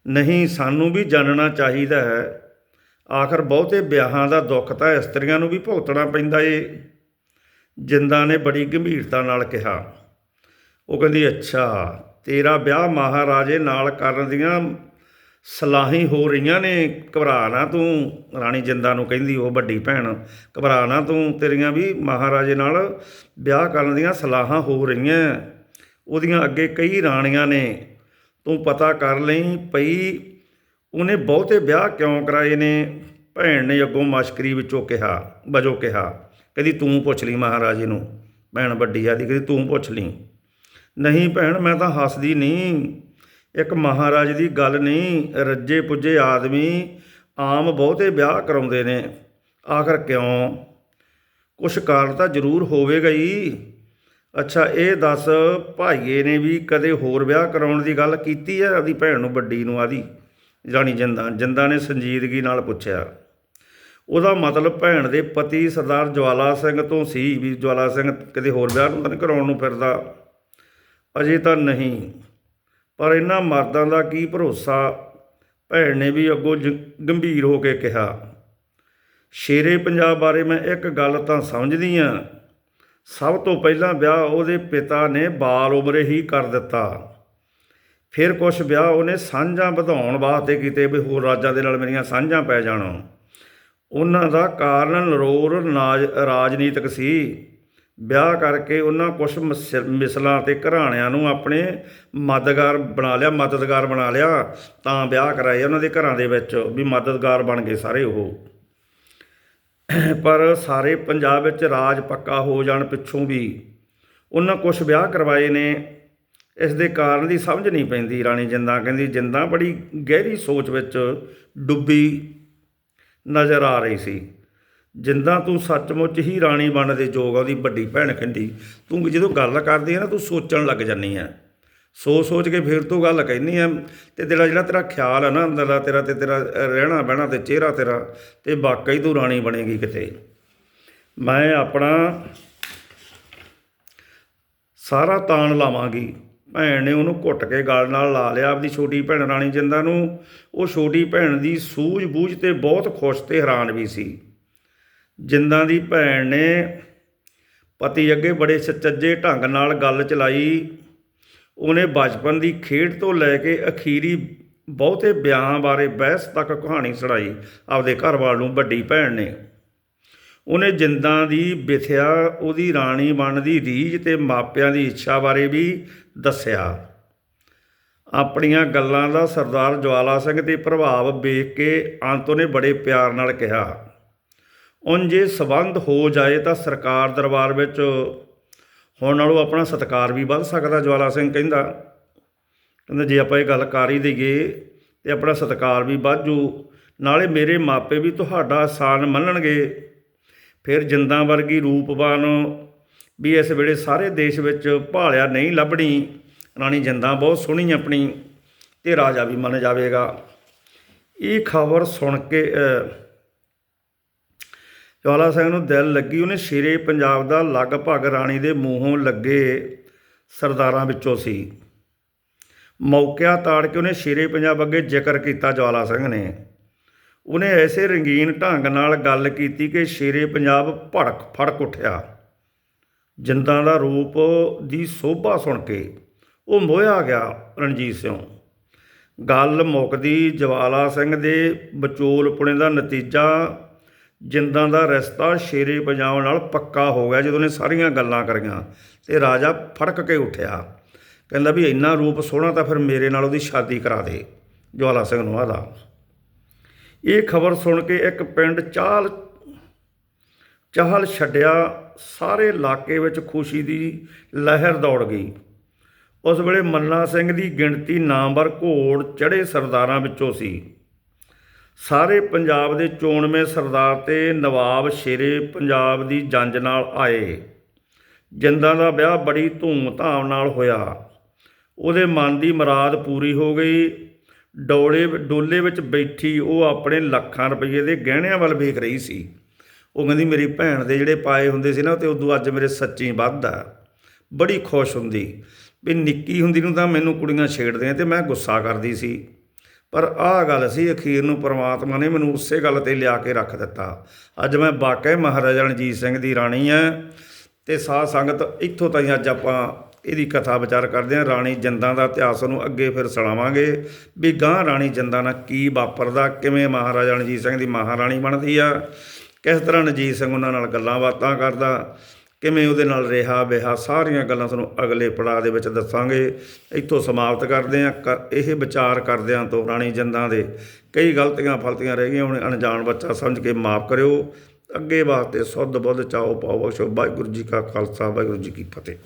ਨਹੀਂ, ਸਾਨੂੰ ਵੀ ਜਾਣਨਾ ਚਾਹੀਦਾ ਹੈ। ਆਖਰ ਬਹੁਤੇ ਵਿਆਹਾਂ ਦਾ ਦੁੱਖ ਤਾਂ ਇਸਤਰੀਆਂ ਨੂੰ ਵੀ ਭੁਗਤਣਾ ਪੈਂਦਾ ਏ। ਜਿੰਦਾ ਨੇ ਬੜੀ ਗੰਭੀਰਤਾ ਨਾਲ ਕਿਹਾ। ਉਹ ਕਹਿੰਦੀ, ਅੱਛਾ, ਤੇਰਾ ਵਿਆਹ ਮਹਾਰਾਜੇ ਨਾਲ ਕਰਨ ਦੀਆਂ ਸਲਾਹੀ ਹੋ ਰਹੀਆਂ ਨੇ। ਘਬਰਾ ਨਾ ਤੂੰ। ਰਾਣੀ ਜਿੰਦਾ ਨੂੰ ਕਹਿੰਦੀ, ਉਹ ਵੱਡੀ ਭੈਣ, ਘਬਰਾ ਨਾ ਤੂੰ। ਤੇਰੀਆਂ ਵੀ ਮਹਾਰਾਜੇ ਨਾਲ ਵਿਆਹ ਕਰਨ ਦੀਆਂ ਸਲਾਹਾਂ ਹੋ ਰਹੀਆਂ। ਉਹਦੀਆਂ ਅੱਗੇ ਕਈ ਰਾਣੀਆਂ ਨੇ। ਤੂੰ ਪਤਾ ਕਰ ਲਈ ਪਈ, ਉਹਨੇ ਬਹੁਤੇ ਵਿਆਹ ਕਿਉਂ ਕਰਾਏ ਨੇ? ਭੈਣ ਨੇ ਅੱਗੋਂ ਮਸ਼ਕਰੀ ਵਿੱਚੋਂ ਕਿਹਾ, ਵਜੋਂ ਕਿਹਾ ਕਹਿੰਦੀ, ਤੂੰ ਪੁੱਛ ਲਈ ਮਹਾਰਾਜੇ ਨੂੰ ਭੈਣ ਵੱਡੀ ਆਦੀ ਕਹਿੰਦੀ, ਤੂੰ ਪੁੱਛ ਲਈ। ਨਹੀਂ ਭੈਣ, ਮੈਂ ਤਾਂ ਹੱਸਦੀ ਨਹੀਂ। ਇੱਕ ਮਹਾਰਾਜ ਦੀ ਗੱਲ ਨਹੀਂ। ਰੱਜੇ ਪੁੱਜੇ ਆਦਮੀ ਆਮ ਬਹੁਤੇ ਵਿਆਹ ਕਰਾਉਂਦੇ ਨੇ। ਆਖਰ ਕਿਉਂ? ਕੁਛ ਕਾਰਨ ਤਾਂ ਜ਼ਰੂਰ ਹੋਵੇਗਾ ਹੀ ਅੱਛਾ, ਇਹ ਦੱਸ, ਭਾਈਏ ਨੇ ਵੀ ਕਦੇ ਹੋਰ ਵਿਆਹ ਕਰਾਉਣ ਦੀ ਗੱਲ ਕੀਤੀ ਹੈ ਆਪਦੀ ਭੈਣ ਨੂੰ ਵੱਡੀ ਨੂੰ ਆਦੀ ਰਾਣੀ ਜਿੰਦਾ। ਜਿੰਦਾ ਨੇ ਸੰਜੀਦਗੀ ਨਾਲ ਪੁੱਛਿਆ। ਉਹਦਾ ਮਤਲਬ ਭੈਣ ਦੇ ਪਤੀ ਸਰਦਾਰ ਜਵਾਲਾ ਸਿੰਘ ਤੋਂ ਸੀ ਵੀ ਜਵਾਲਾ ਸਿੰਘ ਕਿਤੇ ਹੋਰ ਵਿਆਹ ਨੂੰ ਤਾਂ ਨਹੀਂ ਕਰਾਉਣ ਨੂੰ ਫਿਰਦਾ। ਅਜੇ ਤਾਂ ਨਹੀਂ। ਪਰ ਇਹਨਾਂ ਮਰਦਾਂ ਦਾ ਕੀ ਭਰੋਸਾ? ਭੈਣ ਨੇ ਵੀ ਅੱਗੋਂ ਜ- ਗੰਭੀਰ ਹੋ ਕੇ ਕਿਹਾ। ਸ਼ੇਰੇ ਪੰਜਾਬ ਬਾਰੇ ਮੈਂ ਇੱਕ ਗੱਲ ਤਾਂ ਸਮਝਦੀ ਆ ਸਭ ਤੋਂ ਪਹਿਲਾਂ ਵਿਆਹ ਉਹਦੇ ਪਿਤਾ ਨੇ ਬਾਲ ਉਮਰੇ ਹੀ ਕਰ ਦਿੱਤਾ। ਫਿਰ ਕੁਝ ਵਿਆਹ ਉਹਨੇ ਸਾਂਝਾਂ ਵਧਾਉਣ ਵਾਸਤੇ ਕੀਤੇ ਵੀ ਹੋਰ ਰਾਜਾਂ ਦੇ ਨਾਲ ਮੇਰੀਆਂ ਸਾਂਝਾਂ ਪੈ ਜਾਣ। ਉਹਨਾਂ ਦਾ ਕਾਰਨ ਨਰੋਰ ਨਾਜ, ਰਾਜਨੀਤਿਕ ਸੀ। ਵਿਆਹ ਕਰਕੇ ਉਹਨਾਂ ਕੁਝ ਮਿਸਲਾਂ ਤੇ ਘਰਾਣਿਆਂ ਨੂੰ ਆਪਣੇ ਮਦਦਗਾਰ ਬਣਾ ਲਿਆ, ਮਦਦਗਾਰ ਬਣਾ ਲਿਆ, ਤਾਂ ਵਿਆਹ ਕਰਾਏ ਉਹਨਾਂ ਦੇ ਘਰਾਂ ਦੇ ਵਿੱਚ ਵੀ ਮਦਦਗਾਰ ਬਣ ਗਏ ਸਾਰੇ ਉਹ। ਪਰ ਸਾਰੇ ਪੰਜਾਬ ਵਿੱਚ ਰਾਜ ਪੱਕਾ ਹੋ ਜਾਣ ਪਿੱਛੋਂ ਵੀ ਉਹਨਾਂ ਕੁਝ ਵਿਆਹ ਕਰਵਾਏ ਨੇ, ਇਸ ਦੇ ਕਾਰਨ ਦੀ ਸਮਝ ਨਹੀਂ ਪੈਂਦੀ। ਰਾਣੀ ਜਿੰਦਾ ਕਹਿੰਦੀ, ਜਿੰਦਾ ਬੜੀ ਗਹਿਰੀ ਸੋਚ ਵਿੱਚ ਡੁੱਬੀ ਨਜ਼ਰ ਆ ਰਹੀ ਸੀ। ਜਿੰਦਾ ਤੂੰ ਸੱਚਮੁੱਚ ਹੀ ਰਾਣੀ ਬਣਨ ਦੇ ਯੋਗ ਆ ਉਹਦੀ ਵੱਡੀ ਭੈਣ ਕਹਿੰਦੀ ਤੂੰ ਜਦੋਂ ਗੱਲ ਕਰਦੀ ਹੈ ਨਾ, ਤੂੰ ਸੋਚਣ ਲੱਗ ਜਾਂਦੀ ਹੈ ਸੋਚ ਸੋਚ ਕੇ ਫਿਰ ਤੂੰ ਗੱਲ ਕਹਿੰਦੀ ਆ ਤੇ ਤੇਰਾ ਜਿਹੜਾ ਤੇਰਾ ਖਿਆਲ ਹੈ ਨਾ ਅੰਦਰਲਾ, ਤੇਰਾ ਤੇ ਤੇਰਾ ਰਹਿਣਾ ਬਹਿਣਾ ਤੇ ਚਿਹਰਾ ਤੇਰਾ ਤੇ ਵਾਕਈ ਤੂੰ ਰਾਣੀ ਬਣੇਗੀ ਕਿਤੇ। ਮੈਂ ਆਪਣਾ ਸਾਰਾ ਤਾਣ ਲਾਵਾਂਗੀ। ਭੈਣ ਨੇ ਉਹਨੂੰ ਘੁੱਟ ਕੇ ਗਲ ਨਾਲ ਲਾ ਲਿਆ ਆਪਦੀ ਛੋਟੀ ਭੈਣ ਰਾਣੀ ਜਿੰਦਾ ਨੂੰ। ਉਹ ਛੋਟੀ ਭੈਣ ਦੀ ਸੂਝ-ਬੂਝ ਤੇ ਬਹੁਤ ਖੁਸ਼ ਤੇ ਹੈਰਾਨ ਵੀ ਸੀ। ਜਿੰਦਾਂ ਦੀ ਭੈਣ ਨੇ ਪਤੀ ਅੱਗੇ ਬੜੇ ਸੱਚੇ ਢੰਗ ਨਾਲ ਗੱਲ ਚਲਾਈ। ਉਹਨੇ ਬਚਪਨ ਦੀ ਖੇਡ ਤੋਂ ਲੈ ਕੇ ਅਖੀਰੀ ਬਹੁਤੇ ਵਿਆਹਾਂ ਬਾਰੇ ਬਹਿਸ ਤੱਕ ਕਹਾਣੀ ਸੁਣਾਈ ਆਪਦੇ ਘਰ ਵਾਲ ਨੂੰ ਵੱਡੀ ਭੈਣ ਨੇ। ਉਹਨੇ ਜਿੰਦਾਂ ਦੀ ਵਿਥਿਆ ਉਹਦੀ ਰਾਣੀ ਬਣਨ ਦੀ ਰੀਝ ਤੇ ਮਾਪਿਆਂ ਦੀ ਇੱਛਾ ਬਾਰੇ ਵੀ ਦੱਸਿਆ। ਆਪਣੀਆਂ ਗੱਲਾਂ ਦਾ ਸਰਦਾਰ ਜਵਾਲਾ ਸਿੰਘ ਤੇ ਪ੍ਰਭਾਵ ਵੇਖ ਕੇ ਅੰਤ ਨੇ ਬੜੇ ਪਿਆਰ ਨਾਲ ਕਿਹਾ। ਉਂਝ ਜੇ ਸਬੰਧ ਹੋ ਜਾਏ ਤਾਂ ਸਰਕਾਰ ਦਰਬਾਰ ਵਿੱਚ ਹੁਣ ਨਾਲੋਂ ਆਪਣਾ ਸਤਕਾਰ ਵੀ ਵੱਧ ਸਕਦਾ, ਜਵਾਲਾ ਸਿੰਘ ਕਹਿੰਦਾ। ਕਹਿੰਦਾ, ਜੇ ਆਪਾਂ ਇਹ ਗੱਲ ਕਰ ਹੀ ਦਈਏ ਤੇ ਆਪਣਾ ਸਤਕਾਰ ਵੀ ਵੱਧ ਜੂ, ਨਾਲੇ ਮੇਰੇ ਮਾਪੇ ਵੀ ਤੁਹਾਡਾ ਆਸਾਨ ਮੰਨਣਗੇ। ਫਿਰ ਜਿੰਦਾਂ ਵਰਗੀ ਰੂਪਵਾਨ ਵੀ ਇਸ ਵੇਲੇ ਸਾਰੇ ਦੇਸ਼ ਵਿੱਚ ਭਾਲਿਆ ਨਹੀਂ ਲੱਭਣੀ, ਰਾਣੀ ਜਿੰਦਾ ਬਹੁਤ ਸੋਹਣੀ ਆਪਣੀ ਤੇ ਰਾਜਾ ਵੀ ਮੰਨ ਜਾਵੇਗਾ। ਇਹ ਖਬਰ ਸੁਣ ਕੇ ਜਵਾਲਾ ਸਿੰਘ ਨੂੰ ਦਿਲ ਲੱਗੀ, ਉਹਨੇ ਸ਼ੇਰੇ ਪੰਜਾਬ ਦਾ ਲਗਭਗ ਰਾਣੀ ਦੇ ਮੂੰਹੋਂ ਲੱਗੇ ਸਰਦਾਰਾਂ ਵਿੱਚੋਂ ਸੀ। ਮੌਕਿਆ ਤਾੜ ਕੇ ਉਹਨੇ ਸ਼ੇਰੇ ਪੰਜਾਬ ਅੱਗੇ ਜ਼ਿਕਰ ਕੀਤਾ ਜਵਾਲਾ ਸਿੰਘ ਨੇ। ਉਹਨੇ ਐਸੇ ਰੰਗੀਨ ਢੰਗ ਨਾਲ ਗੱਲ ਕੀਤੀ ਕਿ ਸ਼ੇਰੇ ਪੰਜਾਬ ਭੜਕ ਫੜਕ ਉੱਠਿਆ। ਜਿੰਦਾਂ ਦਾ ਰੂਪ ਦੀ ਸੋਭਾ ਸੁਣ ਕੇ ਉਹ ਮੋਹਿਆ ਗਿਆ ਰਣਜੀਤ ਸਿੰਘ। ਗੱਲ ਮੁੱਕਦੀ ਜਵਾਲਾ ਸਿੰਘ ਦੇ ਵਿਚੋਲਪੁਣੇ ਦਾ ਨਤੀਜਾ ਜਿੰਦਾਂ ਦਾ ਰਸਤਾ ਸ਼ੇਰੇ ਪੰਜਾਬ ਨਾਲ ਪੱਕਾ ਹੋ ਗਿਆ ਜਦੋਂ ਨੇ ਸਾਰੀਆਂ ਗੱਲਾਂ ਕਰੀਆਂ ਤੇ ਰਾਜਾ ਫੜਕ ਕੇ ਉੱਠਿਆ। ਕਹਿੰਦਾ ਵੀ ਇੰਨਾ ਰੂਪ ਸੋਹਣਾ ਤਾਂ ਫਿਰ ਮੇਰੇ ਨਾਲ ਉਹਦੀ ਸ਼ਾਦੀ ਕਰਾ ਦੇ ਜਵਾਲਾ ਸਿੰਘ ਨੂੰ ਆਦਾ ਇਹ ਖਬਰ ਸੁਣ ਕੇ ਇੱਕ ਪਿੰਡ ਚਾਲ ਚਾਹਲ ਛੱਡਿਆ ਸਾਰੇ ਇਲਾਕੇ ਵਿੱਚ ਖੁਸ਼ੀ ਦੀ ਲਹਿਰ ਦੌੜ ਗਈ। ਉਸ ਵੇਲੇ ਮੰਨਾ ਸਿੰਘ ਦੀ ਗਿਣਤੀ ਨਾਮਵਰ ਘੋੜ ਚੜੇ ਸਰਦਾਰਾਂ ਵਿੱਚੋਂ ਸੀ। ਸਾਰੇ ਪੰਜਾਬ ਦੇ ਚੋਣਵੇਂ ਸਰਦਾਰ ਤੇ ਨਵਾਬ ਸ਼ੇਰੇ ਪੰਜਾਬ ਦੀ ਜੰਜ ਨਾਲ ਆਏ। ਜਿੰਦਾਂ ਦਾ ਵਿਆਹ ਬੜੀ ਧੂਮ-ਧਾਮ ਨਾਲ ਹੋਇਆ। ਉਹਦੇ ਮਨ ਦੀ ਮੁਰਾਦ ਪੂਰੀ ਹੋ ਗਈ। ਡੋਲੇ ਡੋਲੇ ਵਿੱਚ ਬੈਠੀ ਉਹ ਆਪਣੇ ਲੱਖਾਂ ਰੁਪਏ ਦੇ ਗਹਿਣਿਆਂ ਵੱਲ ਵੇਖ ਰਹੀ ਸੀ। ਉਹ ਕਹਿੰਦੀ ਮੇਰੀ ਭੈਣ ਦੇ ਜਿਹੜੇ ਪਾਏ ਹੁੰਦੇ ਸੀ ਨਾ, ਤੇ ਉਦੋਂ ਅੱਜ ਮੇਰੇ ਸੱਚੀ ਵੱਧਦਾ। ਬੜੀ ਖੁਸ਼ ਹੁੰਦੀ। ਵੀ ਨਿੱਕੀ ਹੁੰਦੀ ਨੂੰ ਤਾਂ ਮੈਨੂੰ ਕੁੜੀਆਂ ਛੇੜਦੀਆਂ ਤੇ ਮੈਂ ਗੁੱਸਾ ਕਰਦੀ ਸੀ। ਪਰ ਆਹ ਗੱਲ ਸੀ, ਅਖੀਰ ਨੂੰ ਪ੍ਰਮਾਤਮਾ ਨੇ ਮੈਨੂੰ ਉਸੇ ਗੱਲ ਤੇ ਲਿਆ ਕੇ ਰੱਖ ਦਿੱਤਾ। ਅੱਜ ਮੈਂ ਵਾਕਿਆ ਮਹਾਰਾਜਾ ਰਣਜੀਤ ਸਿੰਘ ਦੀ ਰਾਣੀ ਐ, ਤੇ ਸਾਧ ਸੰਗਤ ਇੱਥੋਂ ਤਾਈਂ ਅੱਜ ਆਪਾਂ ਇਹਦੀ ਕਥਾ ਵਿਚਾਰ ਕਰਦੇ ਹਾਂ ਰਾਣੀ ਜੰਦਾਂ ਦਾ ਇਤਿਹਾਸ ਨੂੰ ਅੱਗੇ ਫਿਰ ਸੁਣਾਵਾਂਗੇ ਵੀ ਗਾਂ ਰਾਣੀ ਜੰਦਾਂ ਨਾਲ ਕੀ ਵਾਪਰਦਾ, ਕਿਵੇਂ ਮਹਾਰਾਜਾ ਰਣਜੀਤ ਸਿੰਘ ਦੀ ਮਹਾਰਾਣੀ ਬਣਦੀ ਆ। ਕਿਸ ਤਰ੍ਹਾਂ ਰਣਜੀਤ ਸਿੰਘ ਉਹਨਾਂ ਨਾਲ ਗੱਲਾਂ ਬਾਤਾਂ ਕਰਦਾ, ਕਿਵੇਂ ਉਹਦੇ ਨਾਲ ਰਿਹਾ ਬਿਹਾ ਸਾਰੀਆਂ ਗੱਲਾਂ ਤੁਹਾਨੂੰ ਅਗਲੇ ਪੜਾਅ ਦੇ ਵਿੱਚ ਦੱਸਾਂਗੇ। ਇੱਥੋਂ ਸਮਾਪਤ ਕਰਦੇ ਹਾਂ। ਕ- ਇਹ ਵਿਚਾਰ ਕਰਦਿਆਂ ਤੋਂ ਰਾਣੀ ਜਿੰਦਾਂ ਦੇ ਕਈ ਗਲਤੀਆਂ ਫਲਤੀਆਂ ਰਹਿ ਗਈਆਂ ਹੁਣ ਅਣਜਾਣ ਬੱਚਾ ਸਮਝ ਕੇ ਮਾਫ ਕਰਿਓ। ਅੱਗੇ ਵਾਸਤੇ ਸੁੱਧ ਬੁੱਧ ਚਾਓ ਪਾਓ ਬਖਸ਼ੋ। ਵਾਹਿਗੁਰੂ ਜੀ ਕਾ ਖਾਲਸਾ, ਵਾਹਿਗੁਰੂ ਜੀ ਕੀ ਫਤਿਹ।